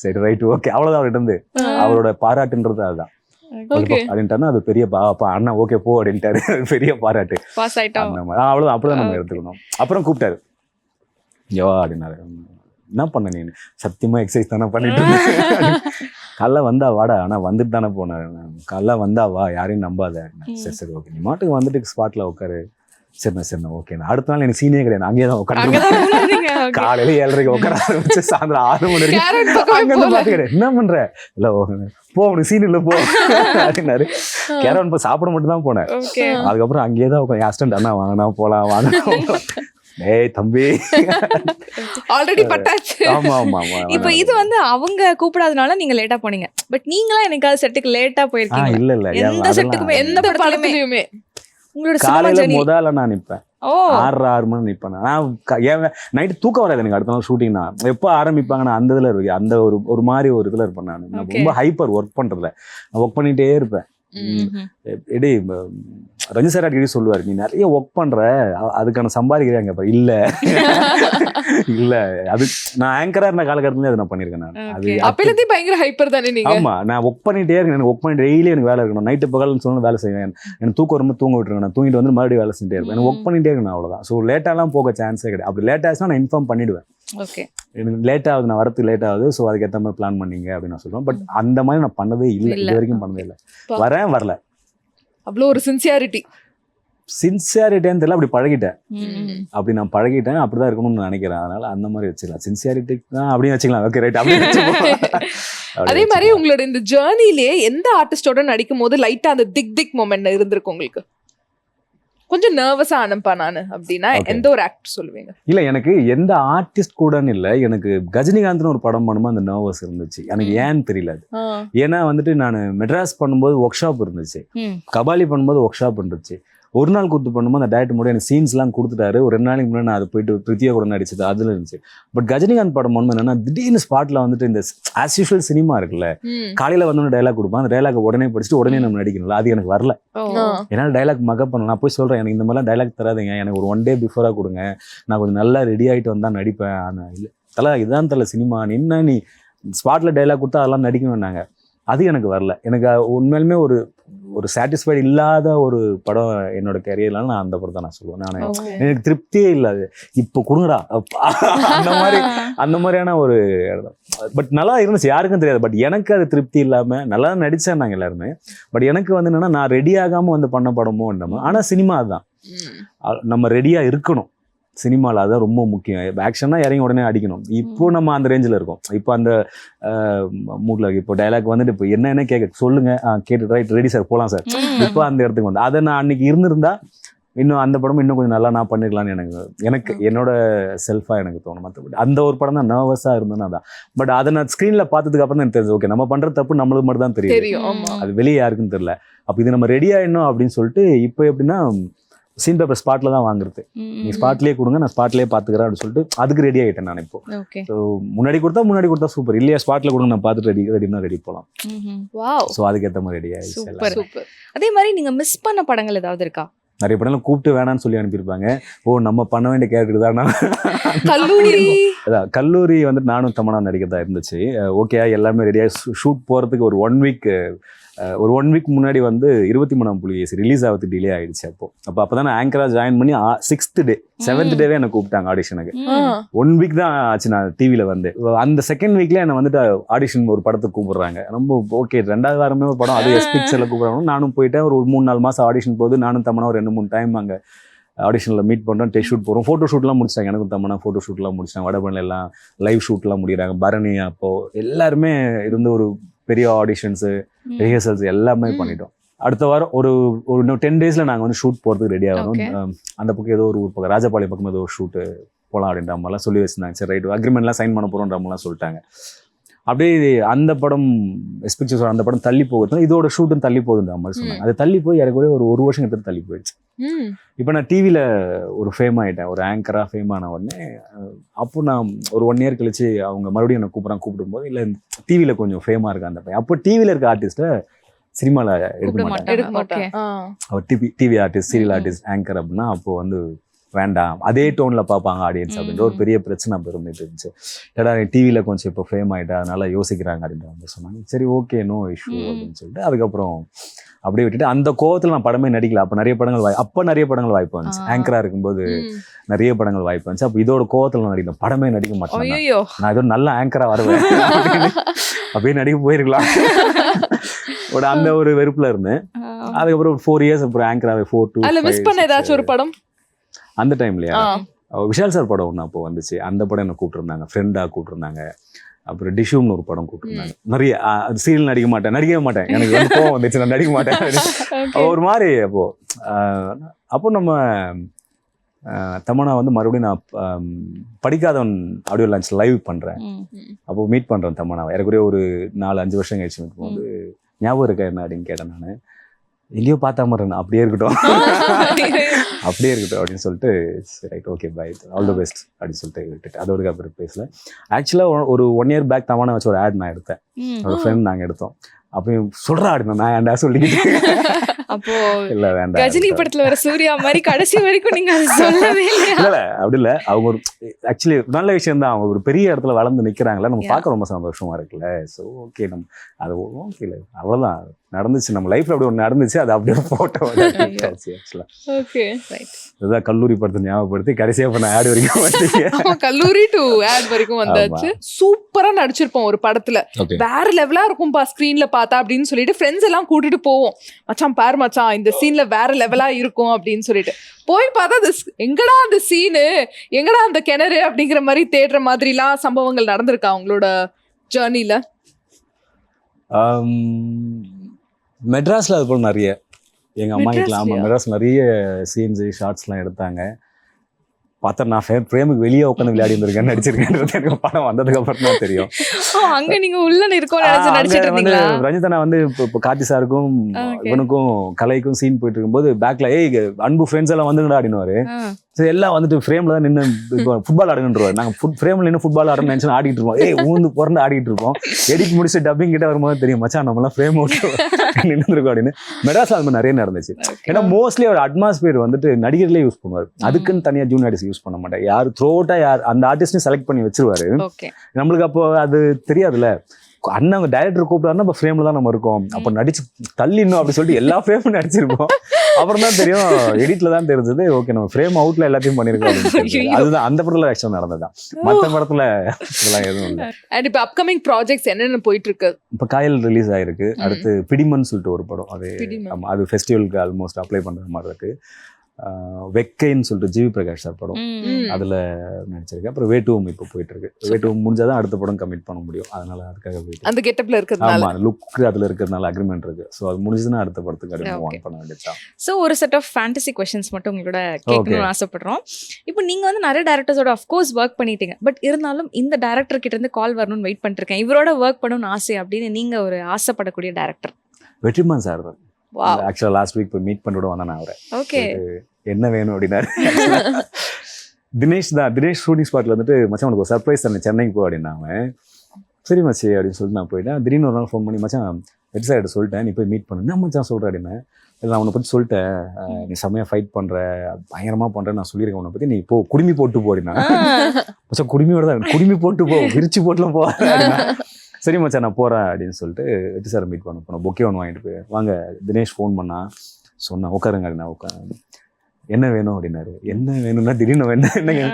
சரி ரைட் ஓகே அவ்வளோதான் அவர்கிட்ட இருந்து. அவரோட பாராட்டுன்றது அதுதான். அப்படின்ட்டாருன்னா அது பெரிய அண்ணா ஓகே போ அப்படின்ட்டாரு. பெரிய பாராட்டு. அவ்வளவுதான். அப்படிதான் நம்ம எடுத்துக்கணும். அப்புறம் கூப்பிட்டாரு. யோ அப்படின்னாரு என்ன பண்ண நீ சத்தியமா எக்ஸசைஸ் தானே பண்ணிட்டு காலைல வந்தா வாடா. ஆனா வந்துட்டு தானே போனேன் காலைல வந்தா வா. யாரையும் நம்பாத. சரி சரி ஓகே நீ மாட்டுக்கு வந்துட்டு ஸ்பாட்ல உட்காரு சரிண்ணா சரிண்ணா ஓகேண்ணா அடுத்த நாள் எனக்கு சீனே கிடையாது. அங்கேயே தான் உட்காந்து. காலையில ஏழரைக்கு உட்கார ஆரம்பிச்சு சாயந்தரம் ஆறு மணி வரைக்கும் அங்க வந்து போல. பாத்துக்கிறேன் என்ன பண்ற? இல்ல போ உனக்கு சீன் இல்ல போ. அப்படின்னாரு. கேரவன் இப்போ சாப்பிட மட்டும் தான் போனேன். அதுக்கப்புறம் அங்கேயே தான் உட்காந்து அசிஸ்டன்ட் அண்ணா வாங்கினா போலாம் வாங்க ஏய் தம்பி. ஆல்ரெடி பட்டாச்சு. ஆமா ஆமா ஆமா இப்ப இது வந்து அவங்க கூப்பிடாதனால நீங்க லேட்டா போனீங்க. பட் நீங்களா எனக்காவது செட்டுக்கு லேட்டா போயிருக்கீங்க இல்ல இல்ல. எந்த செட்டுக்குமே எந்த படத்துலயுமே. உங்களோட காலையில முதல்ல நான் நிப்பேன். ஓ. ஆறு ஆறு மணி நிப்பேன். நான் நைட்டு தூக்கம் வராது எனக்கு அடுத்த நாள் ஷூட்டிங் நான் எப்போ ஆரம்பிப்பாங்க நான் அந்த இதுல இருக்கு அந்த ஒரு ஒரு மாதிரி ஒரு இதுல இருப்பேன் நான். ரொம்ப ஹைப்பர் ஒர்க் பண்றதுல நான் ஒர்க் பண்ணிட்டே இருப்பேன். எடி ரஞ்சி சார் அடிக்கடி சொல்லுவார் நீ நிறைய ஒர்க் பண்ற அதுக்கான சம்பாதிக்கிறியாங்க அப்ப இல்ல. இல்ல அது நான் ஆங்கரா இருந்த காலகட்டத்துல அதை நான் பண்ணிருக்கேன் நான். அது Okay. அப்பல இருந்தே பயங்கர ஹைப்பர் தானே நீங்க? ஆமா நான் ஒர்க் பண்ணிட்டே இருக்கேன் எனக்கு ஒர்க் பண்ணி டெய்லி எனக்கு வேலை இருக்கணும். நைட்டு பகல்னு சொன்னா வேலை செய்வேன். எனக்கு தூக்கம் வரும்போது தூங்க விட்டுருங்க நான் தூங்கிட்டு வந்து மறுபடியும் வேலை செஞ்சுட்டே இருப்பேன். எனக்கு ஒர்க் பண்ணிட்டே இருக்கணும் அவ்வளவுதான். ஸோ லேட்டாலாம் போக சான்ஸே கிடையாது. அப்படி லேட் ஆச்சுன்னா நான் இன்ஃபார்ம் பண்ணிடுவேன். ஓகே எனக்கு லேட் ஆகுது நான் வரத்துக்கு லேட் ஆகுது ஸோ அதுக்கேற்ற மாதிரி பிளான் பண்ணீங்க அப்படின்னு நான் சொல்லுவேன் பட் அந்த மாதிரி நான் பண்ணதே இல்லை. இது வரைக்கும் பண்ணதே இல்லை. வரேன் வரல. அவ்வளவு ஒரு சின்சியாரிட்டி சின்சியாரிட்டின்னு தெரியல அப்படி பழகிட்டேன். அப்படி நான் பழகிட்டேன் அப்படிதான் இருக்கணும்னு நினைக்கிறேன். அதனால அந்த மாதிரி வச்சுக்கலாம். சின்சியாரிட்டி தான் அப்படியே வச்சுக்கலாம். Okay right. அப்படியே அதே மாதிரி. உங்களோட இந்த ஜேர்னிலேயே எந்த ஆர்டிஸ்டோட நடிக்கும் போது லைட்டா அந்த திக் திக் மொமெண்ட் இருந்திருக்கு உங்களுக்கு? கொஞ்சம் நர்வஸா அனுப்பா நானு அப்படின்னா. எந்த ஒரு ஆக்டர் சொல்லுவீங்க? இல்ல எனக்கு எந்த ஆர்டிஸ்ட் கூடன்னு இல்ல. எனக்கு கஜினிகாந்த்னு ஒரு படம் பண்ணும்போது அந்த நர்வஸ் இருந்துச்சு. எனக்கு. ஏன்னு தெரியல அது. ஏன்னா வந்துட்டு நான் மெட்ராஸ் பண்ணும்போது ஒர்க் ஷாப் இருந்துச்சு. கபாலி பண்ணும்போது ஒர்க் ஷாப் இருந்துச்சு. ஒரு நாள் கூத்து பண்ணும்போது அந்த டேரக்டர் முன்னாடி எனக்கு சீன்ஸ்லாம் கொடுத்துட்டாரு. ஒரு ரெண்டு நாளைக்கு முன்னாடி நான் அதை போயிட்டு பிரித்தியா கூட நடிச்சது அதுல இருந்துச்சு. பட் கஜினிகாந்த் படம் பண்ணும்போது என்னன்னா திடீர்னு ஸ்பாட்ல வந்துட்டு இந்த ஆஸ் யூஷுவல் சினிமா இருக்குல்ல காலையில வந்தோன்னு டைலாக் கொடுப்பான். அந்த டைலாக் உடனே படிச்சுட்டு உடனே நம்ம நடிக்கணும்ல அது எனக்கு வரல. என்னால் டைலாக் மகப் பண்ண நான் போய் சொல்கிறேன் எனக்கு இந்த மாதிரிலாம் டைலாக் தராதீங்க. எனக்கு ஒரு ஒன் டே பிஃபோராக கொடுங்க. நான் கொஞ்சம் நல்லா ரெடி ஆகிட்டு வந்தால் நடிப்பேன். ஆனால் இல்லை. தலை இதுதான் தலை சினிமா நீ என்ன நீ ஸ்பாட்டில் டைலாக் கொடுத்தா அதெல்லாம் நடிக்கணும்னாங்க. அது எனக்கு வரல. எனக்கு உண்மையிலுமே ஒரு ஒரு சாட்டிஸ்ஃபைடு இல்லாத ஒரு படம் என்னோட கேரியர்லாம் நான் அந்த படம் தான் நான் சொல்லுவேன். நான். எனக்கு திருப்தியே இல்லாது. இப்போ கொடுங்கடா. அந்த மாதிரி அந்த மாதிரியான ஒரு பட் நல்லா இருந்துச்சு யாருக்கும் தெரியாது. பட் எனக்கு அது திருப்தி இல்லாம நல்லா நடிச்சேன் நாங்க எல்லாருமே. பட் எனக்கு வந்து என்னன்னா நான் ரெடி ஆகாம வந்து பண்ண படமோ என்னமோ ஆனா சினிமா அதுதான் நம்ம ரெடியா இருக்கணும். சினிமாவில் அதான் ரொம்ப முக்கியம். ஆக்ஷன்னா இறங்கி உடனே அடிக்கணும். இப்போ நம்ம அந்த ரேஞ்சில் இருக்கோம். இப்போ அந்த மூட்ல இப்போ டைலாக் வந்துட்டு இப்போ என்ன என்ன கேட்க சொல்லுங்க. ஆ, கேட்டு ரைட் ரெடி சார் போகலாம் சார். இப்போ அந்த இடத்துக்கு வந்து அதை நான் அன்னைக்கு இருந்திருந்தா இன்னும் அந்த படம் இன்னும் கொஞ்சம் நல்லா நான் பண்ணிருக்கலாம்னு எனக்கு எனக்கு என்னோட செல்ஃபா எனக்கு தோணும். மற்றபடி அந்த ஒரு படம் தான் நர்வஸா இருந்தேன்னா அதான். பட் அதை நான் ஸ்க்ரீன்ல பார்த்ததுக்கு அப்புறம் தான் எனக்கு தெரிஞ்சு ஓகே நம்ம பண்ற தப்பு நம்மளுக்கு மட்டும் தான் தெரியும் தெரியும் ஆமா. அது வெளியே யாருக்கும் தெரியல. அப்ப இது நம்ம ரெடி ஆயிடணும் அப்படின்னு சொல்லிட்டு இப்போ எப்படின்னா சீன் பேப்பர் ஸ்பாட்ல தான் வாங்குறது. நீ. ஸ்பாட்லயே கொடுங்க நான் ஸ்பாட்லயே பாத்துக்கிறேன் அப்படின்னு சொல்லிட்டு அதுக்கு ரெடி ஆயிட்டேன் நான் இப்போ. ஸோ முன்னாடி கொடுத்தா முன்னாடி கொடுத்தா சூப்பர் இல்லையா ஸ்பாட்ல கொடுங்க நான் பார்த்துட்டு ரெடி ரெடினா ரெடி போகலாம் ஸோ அதுக்கேற்ற மாதிரி ரெடி. சூப்பர் அதே மாதிரி நீங்க மிஸ் பண்ண படங்கள் ஏதாவது இருக்கா? நிறைய படம்லாம் கூப்பிட்டு வேணாம்னு சொல்லி அனுப்பியிருப்பாங்க. ஓ நம்ம பண்ண வேண்டிய கேரக்டர் தானா? கல்லூரி. அதான் கல்லூரி வந்துட்டு நானும் தமனா நடிக்கிறதா இருந்துச்சு. ஓகே எல்லாமே ரெடியாக ஷூட் போகிறதுக்கு ஒரு ஒன் வீக் ஒரு ஒன் வீக் முன்னாடி வந்து இருபத்தி மூணாம் புள்ளி ரிலீஸ் ஆகிறதுக்கு டிலே ஆயிடுச்சு அப்போ. அப்போ அப்போ தான் நான் ஆங்கரா ஜாயின் பண்ணி சிக்ஸ்த் டே செவன்த் டேவே என்னை கூப்பிட்டாங்க ஆடிஷனுக்கு. ஒன் வீக் தான் ஆச்சு நான் டிவியில் வந்து. அந்த செகண்ட் வீக்ல என்னை வந்துட்டு ஆடிஷன் ஒரு படத்துக்கு கூப்பிடுறாங்க. ரொம்ப ஓகே ரெண்டாவது வாரமே ஒரு படம் அது எஸ் பிக்சரில் கூப்பிடுறாங்க. நானும் போயிட்டேன். ஒரு மூணு நாலு மாதம் ஆடிஷன் போகுது. நானும் தமனா ஒரு ரெண்டு மூணு டைம் அங்கே ஆடிஷனில் மீட் பண்ணுறோம் டெஸ்ட் ஷூட் போகிறோம் ஃபோட்டோ ஷூட்லாம் முடிச்சிட்டாங்க. எனக்கும் தமனா ஃபோட்டோ ஷூட்லாம் முடிச்சிட்டாங்க. வடபழனில எல்லாம் லைவ் ஷூட்லாம் முடிகிறாங்க பரணி அப்போ எல்லாருமே இருந்து ஒரு பெரிய ஆடிஷன்ஸு. ரிஹர்சல்ஸ் எல்லாமே. பண்ணிட்டோம். அடுத்த வாரம் ஒரு ஒரு இன்னும் டென் டேஸில் நாங்கள் வந்து ஷூட் போகிறதுக்கு ரெடி ஆகணும். அந்த பக்கம் ஏதோ ஒரு ஊர் பக்கம் ராஜபாளையம் பக்கம் ஏதோ ஒரு ஷூட்டு போகலாம் அப்படின்ற மாதிரிலாம் சொல்லி வச்சிருந்தாங்க. சரி ரைட் அக்ரிமெண்ட்லாம் சைன் பண்ண போகிறோன்ற மாதிரிலாம் சொல்லிட்டாங்க. அப்படியே அந்த படம் எஸ்பிக்சர் அந்த படம் தள்ளி போகுது இதோட ஷூட்டும் தள்ளி போகுதுன்ற மாதிரி சொன்னாங்க. அது தள்ளி போய் எனக்கு ஒரு ஒரு வருஷம் கிட்ட தள்ளி போயிடுச்சு. ம். இப்போ நான் டிவியில் ஒரு ஃபேம் ஆகிட்டேன் ஒரு ஆங்கராக ஃபேம் ஆன உடனே அப்போ நான் ஒரு ஒன் இயர் கழிச்சு அவங்க மறுபடியும் என்னை கூப்பிட்றாங்க. கூப்பிடும்போது இல்லை டிவியில் கொஞ்சம் ஃபேமாக இருக்கா? அந்த பையன். அப்போ டிவியில் இருக்க ஆர்டிஸ்ட்டை சினிமாவில் எடுக்க மாட்டாங்க. மாட்டேன். அவர் TV TV artist serial. Artist anchor அப்படின்னா அப்போ வந்து வேண்டாம். அதே டோனில் பார்ப்பாங்க ஆடியன்ஸ் அப்படின்ற ஒரு. பெரிய பிரச்சனை அப்போ இருந்துட்டு இருந்துச்சு ஏடா டிவியில் கொஞ்சம் இப்போ ஃபேம் ஆகிட்டா அதனால யோசிக்கிறாங்க அப்படின்ற மாதிரி சொன்னாங்க. சரி ஓகே நோ இஷ்யூ. அப்படின்னு சொல்லிட்டு அதுக்கப்புறம் அப்படியே விட்டுட்டு அந்த கோவத்தில் நான் படமே நடிக்கல. அப்போ நிறைய படங்கள் வாய் அப்போ நிறைய படங்கள் வாய்ப்பு வந்துச்சு. ஆங்கராக இருக்கும்போது. நிறைய படங்கள் வாய்ப்பு வந்துச்சு. அப்போ இதோட கோவத்தில் நான் நடிக்கணும் படமே நடிக்க மாட்டேன் நான். ஏதோ நல்ல ஆங்கரா வருவேன். அப்படியே நடிக்க போயிருக்கலாம். அந்த ஒரு வெறுப்புல இருந்தேன். அதுக்கப்புறம் ஒரு ஃபோர் இயர்ஸ் அப்புறம் ஆங்கராவே ஃபோர் டூ மிஸ் பண்ண ஏதாச்சும் ஒரு படம்? அந்த டைம்லயா விஷால் சார் படம் ஒன்று அப்போ வந்துச்சு. அந்த படம் என்ன கூப்பிட்டுருந்தாங்க? ஃப்ரெண்டாக கூப்பிட்டுருந்தாங்க. அப்புறம் டிஷ்யூம்னு ஒரு படம் கூப்பிட்டுருந்தாங்க. நிறைய அது சீரியல் நடிக்க மாட்டேன். நடிக்கவே மாட்டேன். எனக்கு வந்து கோவம் வந்துச்சு. நான் நடிக்க மாட்டேன். ஒரு மாதிரி அப்போ அப்போ நம்ம அஹ், தமன்னா வந்து மறுபடியும் நான் படிக்காதவன் ஆடியோ லான்ச் லைவ் பண்ணுறேன் அப்போ மீட் பண்ணுறேன் தமன்னாவை ஏறக்குறைய ஒரு நாலு அஞ்சு வருஷம் கழிச்சு மீட் போது ஞாபகம் இருக்கா என்ன அப்படின்னு கேட்டேன் நான். எங்கேயோ பார்த்தா மாதிரி அப்படியே இருக்கட்டும். அப்படியே இருக்கட்டும் அப்படின்னு சொல்லிட்டு right okay bye all the best அப்படின்னு சொல்லிட்டு விட்டுட்டு அதோட அப்புறம் பேசல. ஆக்சுவலாக ஒரு ஒன் இயர் பேக் தவணை வச்சு ஒரு ஆட் நான் எடுத்தேன். ஒரு ஃப்ரெண்ட் நாங்கள் எடுத்தோம். அப்போ சொல்கிறா ஆடினோம் நான் ஏன்டா சொல்லிக்கிட்டு. அப்போ இல்லை வேண்டாம் கஜினி படத்துல வர சூர்யா மாதிரி கடைசி வரைக்கும் நீங்க அதை சொல்லவே இல்ல இல்ல அப்படி இல்ல. அவங்க ஒரு ஆக்சுவலி நல்ல விஷயம் தான். அவங்க ஒரு பெரிய இடத்துல வளர்ந்து நிக்கிறாங்களா நம்ம. பார்க்க ரொம்ப சந்தோஷமா இருக்குல்ல. ஸோ ஓகே நம்ம அது ஓகே இல்லை அவ்வளவுதான். நடந்துச்சு. நம்ம லைஃப்ல அப்படி ஒன்று நடந்துச்சு. அது அப்படியே போட்டோ ஓகே இதுதான் கல்லூரி படத்தை ஞாபகப்படுத்தி கடைசியா பண்ண ஆட் வரைக்கும் வந்தீங்க கல்லூரி டு ஆட் வரைக்கும் வந்தாச்சு. சூப்பரா நடிச்சிருப்போம் ஒரு படத்துல. வேற லெவலா இருக்கும்பா ஸ்க்ரீன்ல பார்த்தா அப்படின்னு சொல்லிட்டு ஃப்ரெண்ட்ஸ் எல்லாம் கூட்டிட்டு போவோம். மச்சான் பாரு மச்சான் இந்த சீன்ல வேற லெவலா இருக்கும் அப்படின்னு சொல்லிட்டு. போய் பார்த்தா அது எங்கடா அந்த சீனு எங்கடா அந்த கிணறு? அப்படிங்கிற மாதிரி தேடுற மாதிரிலாம் சம்பவங்கள் நடந்திருக்கா அவங்களோட ஜேர்னில மெட்ராஸ்ல அது போல நிறைய. எங்க அம்மா வீட்டில் ஆமா மெட்ராஸ்லயா? மெட்ராஸ் நிறைய சீன்ஸ் ஷார்ட்ஸ்லாம் எடுத்தாங்க. பார்த்தா நான் ஃபே ஃப்ரேமுக்கு வெளியே உட்காந்து விளையாடி இருந்திருக்கேன் நடிச்சிருக்கேன்றது எனக்கு படம் வந்ததுக்கு அப்புறம் தான் தெரியும் அங்க நீங்க உள்ள இருக்கோம் வந்து ரஞ்சிதனா வந்து இப்போ இப்போ கார்த்தி சாருக்கும். இவனுக்கும் கலைக்கும் சீன் போயிட்டு இருக்கும்போது பேக்ல ஏய் அன்பு ஃப்ரெண்ட்ஸ் எல்லாம் வந்துங்கடா அப்படின்னுவாரு. ஆ. சரி எல்லாம் வந்துட்டு ஃப்ரேம்ல தான் நின்று இப்போ ஃபுட்பால் ஆடுங்கன்றவாரு. நாங்க ஃபுட் ஃப்ரேம்ல நின்று ஃபுட்பால் ஆடணும்னு நினைச்சு ஆடிட்டு இருப்போம். ஏய் ஊந்து பிறந்து ஆடிட்டு இருப்போம் எடிட் முடிச்சு டப்பிங் கிட்ட வரும்போது தெரியும் மச்சான் நம்மளாம் ஃப்ரேம் விட்டு நின்றுருக்கோம் அப்படின்னு மெட்ராஸ்ல அது மாதிரி நிறைய நடந்துச்சு ஏன்னா மோஸ்ட்லி அவர் அட்மாஸ்பியர் வந்துட்டு நடிகர்களே யூஸ் பண்ணுவார். அதுக்குன்னு தனியா ஜூனியர் ஆர்டிஸ்ட் யூஸ் பண்ண மாட்டார். யார் த்ரோட்டா யார் அந்த ஆர்டிஸ்டையும் செலக்ட் பண்ணி வச்சிருவாரு. நம்மளுக்கு அப்போ அது தெரியாதுல்ல. அண்ணன் டைரக்டர் கூப்பிடாருன்னா இப்போ ஃப்ரேம்ல தான் நம்ம இருக்கோம். அப்போ நடிச்சு தள்ளிடணும் அப்படி சொல்லிட்டு எல்லா ஃப்ரேமும் நடிச்சிருப்போம். அப்புறம் தான் தெரியும் எடிட்ல தான் தெரிஞ்சது. ஓகே நம்ம ஃப்ரேம் அவுட்ல எல்லாத்தையும் பண்ணிருக்கோம். அதுதான் அந்த படத்துல ஆக்சுவல் நடந்ததுதான் மற்ற படத்துல இதெல்லாம் எதுவும் இல்லை. அண்ட் இப்போ அப்கமிங் ப்ராஜெக்ட்ஸ் என்னென்ன போயிட்டு இருக்கு இப்போ காயல் ரிலீஸ் ஆயிருக்கு. அடுத்து பிடிமன் சொல்லிட்டு ஒரு படம். அது அது ஃபெஸ்டிவலுக்கு ஆல்மோஸ்ட் அப்ளை பண்ற மாதிரி இருக்கு. வெக்கைன்னு சொல்லிட்டு ஜிவி பிரகாஷ் சார் படம். அதுல நடிச்சிருக்கேன் அப்புறம் வேட்டுவம் இப்போ போயிட்டு இருக்கு வேட்டுவம் முடிஞ்சாதான் அடுத்த படம் கமிட் பண்ண முடியும். அதனால அதுக்காக போயிட்டு அந்த கெட்டப்ல இருக்கிறதுனால. ஆமா லுக் அதுல இருக்கிறதுனால அக்ரிமெண்ட் இருக்கு. ஸோ அது முடிஞ்சதுன்னா அடுத்த படத்துக்கு Okay. ஆன் பண்ண வேண்டியதுதான் ஸோ ஒரு செட் ஆஃப் ஃபேண்டசி கொஷின்ஸ் மட்டும் உங்களோட கேட்கணும்னு ஆசைப்படுறோம். இப்போ நீங்க வந்து நிறைய டேரக்டர்ஸோட அஃப்கோர்ஸ் ஒர்க் பண்ணிட்டீங்க. பட் இருந்தாலும் இந்த டேரக்டர் கிட்ட இருந்து கால் வரணும்னு வெயிட் பண்ணிருக்கேன் இவரோட ஒர்க் பண்ணணும்னு ஆசை அப்படின்னு நீங்க ஒரு ஆசைப்படக்கூடிய டேரக்டர் வெற்றிமான் சார் தான். Wow. ஆக்சுவலா லாஸ்ட் வீக் போய் மீட் பண்ணிட்டு வந்தேன் நான் அவரை. ஓகே என்ன வேணும்? அப்படின்னாரு. தினேஷ் தான். தினேஷ் ஷூட்டிங் ஸ்பாட்ல வந்துட்டு மச்சான் உனக்கு ஒரு சர்ப்ரைஸ் தானே சென்னைக்கு போ அப்படின்னாங்க சரி மச்சி அப்படின்னு சொல்லிட்டு நான் போயிட்டேன். திடீர்னு ஒரு நாள் ஃபோன் பண்ணி மச்சான் வெற்றி சார்கிட்ட சொல்லிட்டேன். நீ போய் மீட் பண்ணு. என்ன மச்சான் சொல்கிறேன் அப்படின்னு இல்லை நான் உன்னை பற்றி சொல்லிட்டேன். நீ செம்மையாக ஃபைட் பண்ணுற பயங்கரமாக பண்ணுறேன் நான் சொல்லியிருக்கேன் உன்னை பற்றி நீ போ குடுமி போட்டு போ அப்படின்னா மச்சான் குடுமியோட தான் குடுமி போட்டு போ விரிச்சு போட்டுலாம் போ. சரி மச்சான் நான் போகிறேன் அப்படின்னு சொல்லிட்டு வெற்றி சார் மீட் பண்ண போனோம். பொக்கே ஒன்று வாங்கிட்டு போய் வாங்க தினேஷ் ஃபோன் பண்ணா. சொன்னேன் உட்காருங்க அப்படின்னா உட்காரு என்ன வேணும்? அப்படின்னாரு. என்ன வேணும்னா திடீர்னு என்ன என்னங்க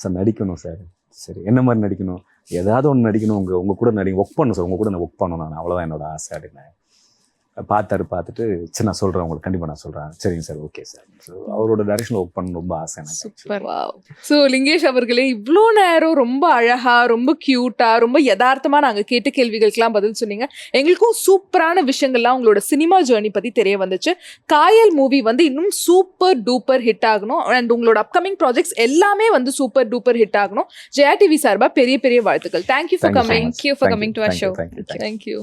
சார் நடிக்கணும் சார். சரி என்ன மாதிரி நடிக்கணும்? ஏதாவது ஒன்று நடிக்கணும். உங்க உங்க கூட நடிக்க ஒர்க் பண்ணணும் சார். உங்க கூட நான் ஒர்க் பண்ணணும் நான். அவ்வளோதான் என்னோட ஆசை அப்படின்னேன் பார்த்தாரு பார்த்துட்டு சரி நான் சொல்கிறேன் உங்களுக்கு கண்டிப்பாக நான் சொல்கிறேன் சரிங்க சார் ஓகே சார். அவரோட டைரக்ஷனில் ஒர்க் பண்ண ரொம்ப ஆசை எனக்கு சூப்பர் ஸோ லிங்கேஷ் அவர்களே இவ்வளோ நேரம் ரொம்ப அழகா ரொம்ப கியூட்டா ரொம்ப யதார்த்தமா நாங்க கேட்ட கேள்விகளுக்கெல்லாம் பதில் சொன்னீங்க. எங்களுக்கும் சூப்பரான விஷயங்கள்லாம் உங்களோட சினிமா ஜேர்னி பத்தி தெரிய வந்துச்சு. காயல் மூவி வந்து இன்னும் சூப்பர் டூப்பர் ஹிட் ஆகணும். அண்ட் உங்களோட அப்கமிங் ப்ராஜெக்ட்ஸ் எல்லாமே வந்து சூப்பர் டூப்பர் ஹிட் ஆகணும். ஜெயா டிவி சார்பா பெரிய பெரிய வாழ்த்துக்கள். Thank you for coming you, show. thank you, thank you. Thank you